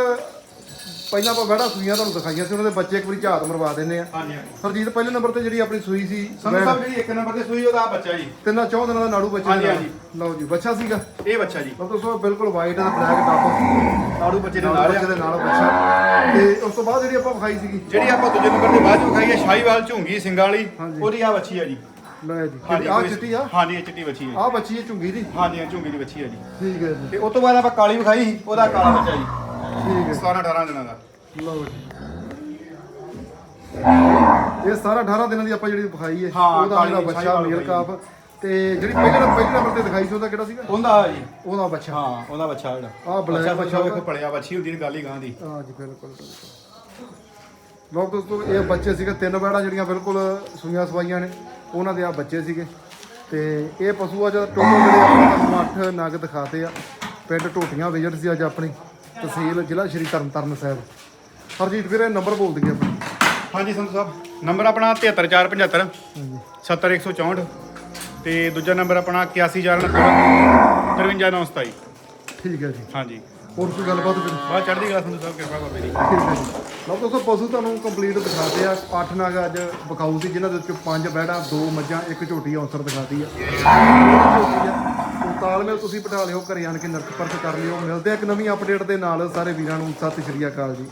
ਪਹਿਲਾਂ ਆਪਾਂ ਵੜਾ ਸੂਈਆਂ ਤੁਹਾਨੂੰ ਦਿਖਾਈਆਂ ਸੀ ਉਹਨਾਂ ਦੇ ਬੱਚੇ ਇੱਕ ਵਾਰੀ ਝਾਤ ਮਰਵਾ ਦਿੰਦੇ ਆ। ਹਾਂਜੀ ਹਰਜੀਤ ਪਹਿਲੇ ਨੰਬਰ ਤੇ ਜਿਹੜੀ ਆਪਣੀ ਸੂਈ ਸੀ ਸੰਧੂ ਸਾਹਿਬ ਜਿਹੜੀ ਇੱਕ ਨੰਬਰ ਤੇ ਸੂਈ ਉਹਦਾ ਆਹ ਬੱਚਾ ਜੀ। ਤਿੰਨਾਂ ਚੌਂ ਦਿਨਾਂ ਦਾ ਨਾੜੂ ਬੱਚੇ ਹਾਂਜੀ, ਦਾ। ਹਾਂਜੀ। ਲਓ ਜੀ ਬੱਚਾ ਸੀਗਾ। ਇਹ ਬੱਚਾ ਜੀ। ਲਓ ਦੋਸਤੋ ਬਿਲਕੁਲ ਵਾਈਟ ਤੇ ਬਲੈਕ ਟਾਪ ਨਾੜੂ ਬੱਚੇ ਦੇ ਨਾਲ ਆ। ਦੇ ਨਾਲ ਬੱਚਾ। ਤੇ ਉਸ ਤੋਂ ਬਾਅਦ ਜਿਹੜੀ ਆਪਾਂ ਵਿਖਾਈ ਸੀਗੀ। ਜਿਹੜੀ ਆਪਾਂ ਦੂਜੇ ਨੰਬਰ ਤੇ ਬਾਅਦ ਚ ਵਿਖਾਈ ਹੈ ਸ਼ਾਹੀਵਾਲ ਝੁੰਗੀ ਸਿੰਗਾਂ ਵਾਲੀ ਹਾਂਜੀ। ਉਹਦੀ ਆ ਬੱਚੀ ਆ ਜੀ। ਲੈ ਜੀ ਆਹ ਕੋਈ- ਚਿੱਟੀ ਆ। ਹਾਂਜੀ ਇਹ ਚਿੱਟੀ ਬੱਚੀ ਹੈ ਆਹ ਬੱਚੀ ਹੈ ਝੁੰਗੀ ਦੀ। ਹਾਂਜੀ ਇਹ ਝੁੰਗੀ ਦੀ ਬੱਚੀ ਹੈ ਜੀ। ਠੀਕ ਹੈ ਜੀ। ਤੇ ਉਸ ਤੋਂ ਬਾਅਦ ਆਪਾਂ ਕਾਲੀ ਵਿਖਾਈ ਸੀ, ਉਹਦਾ ਕਾਲਾ ਬੱਚਾ ਜੀ। ਠੀਕ ਹੈ। 17 18 ਦਿਨਾਂ ਦਾ। ਲਓ ਜੀ। ਇਹ ਸਾਰਾ 18 ਦਿਨਾਂ ਦੀ ਆਪਾਂ ਜਿਹੜੀ ਵਿਖਾਈ ਹੈ ਹਾਂ, ਉਹਦਾ ਕਾਲੀ ਜਿਹੜਾ ਬੱਚਾ ਮੇਲ ਕਾਫ ਤੇ ਜਿਹੜੀ ਪਹਿਲੇ ਪਹਿਲੇ ਨੰਬਰ ਤੇ ਦਿਖਾਈ ਸੀ ਉਹਦਾ ਕਿਹੜਾ ਸੀਗਾ? ਉਹਦਾ ਜੀ। ਉਹਦਾ ਬੱਚਾ। ਹਾਂ ਉਹਦਾ ਬੱਚਾ ਜਿਹੜਾ। ਆਹ black ਬੱਚਾ ਬੱਚਾ। ਵੇਖੋ ਪੜਿਆ ਬੱਚੀ ਹੁੰਦੀ ਨੇ ਗੱਲ ਗਾਂ ਦੀ। ਹਾਂ ਜੀ ਬਿਲਕੁਲ। ਬਿਲਕੁਲ ਲੋਕ ਦੋਸਤੋ ਇਹ ਬੱਚੇ ਸੀਗੇ ਤਿੰਨ ਬੈੜਾਂ ਜਿਹੜੀਆਂ ਬਿਲਕੁਲ ਸੂਈਆਂ ਸਵਾਈਆਂ ਨੇ। ਉਹਨਾਂ ਦੇ ਆ ਬੱਚੇ ਸੀਗੇ। ਤੇ ਇਹ ਪਸ਼ੂ ਆ ਜਦ ਟੋਟਲ ਜਿਹੜੇ ਆਪਾਂ ਤੁਹਾਨੂੰ ਅੱਠ ਨਗ ਦਿਖਾਤੇ ਆ। ਪਿੰਡ ਟੋਟੀਆਂ ਵਿਜ਼ਿਟ ਸੀ ਅੱਜ ਆਪਣੀ। ਤਹਿਸੀਲ ਜ਼ਿਲ੍ਹਾ ਸ਼੍ਰੀ ਤਰਨਤਾਰਨ ਸਾਹਿਬ। ਹਰਜੀਤ ਵੀਰੇ ਨੰਬਰ ਬੋਲ ਦਈਏ ਆਪਣਾ। ਹਾਂਜੀ ਸੰਧੂ ਸਾਹਿਬ। ਨੰਬਰ ਆਪਣਾ 73475 70164 ਤੇ ਦੂਜਾ ਨੰਬਰ ਆਪਣਾ 81499 53927 ਠੀਕ ਹੈ ਜੀ। ਹਾਂਜੀ। ਹੋਰ ਕੋਈ ਗੱਲਬਾਤ ਫਿਰ ਬਾਅਦ ਚੜ੍ਹਦੀ ਕਲਾ ਸੰਧੂ ਸਾਹਿਬ ਕਿਰਪਾ ਬਾਬੇ ਦੀ। ਠੀਕ ਹੈ ਜੀ। ਲਓ ਦੋਸਤੋ ਪਸ਼ੂ ਤੁਹਾਨੂੰ ਕੰਪਲੀਟ ਦਿਖਾਤੇ ਆ। ਅੱਠ ਨਗ ਅੱਜ ਵਿਕਾਊ ਸੀ ਜਿਨ੍ਹਾਂ ਦੇ ਵਿੱਚ ਪੰਜ ਬੈੜਾਂ ਦੋ ਮੱਝਾਂ ਇੱਕ ਝੋਟੀ ਔਂਸਰ ਦਿਖਾਤੀ ਆ। ਤਾਲਮੇਲ ਤੁਸੀਂ ਬਿਠਾ ਲਿਓ, ਘਰੇ ਆਣ ਕੇ ਨਰਕ ਪਰਖ ਕਰ ਲਿਓ। ਮਿਲਦੇ ਆ ਇੱਕ ਨਵੀਂ ਅਪਡੇਟ ਦੇ ਨਾਲ, ਸਾਰੇ ਵੀਰਾਂ ਨੂੰ ਸਤਿ ਸ਼੍ਰੀ ਅਕਾਲ ਜੀ।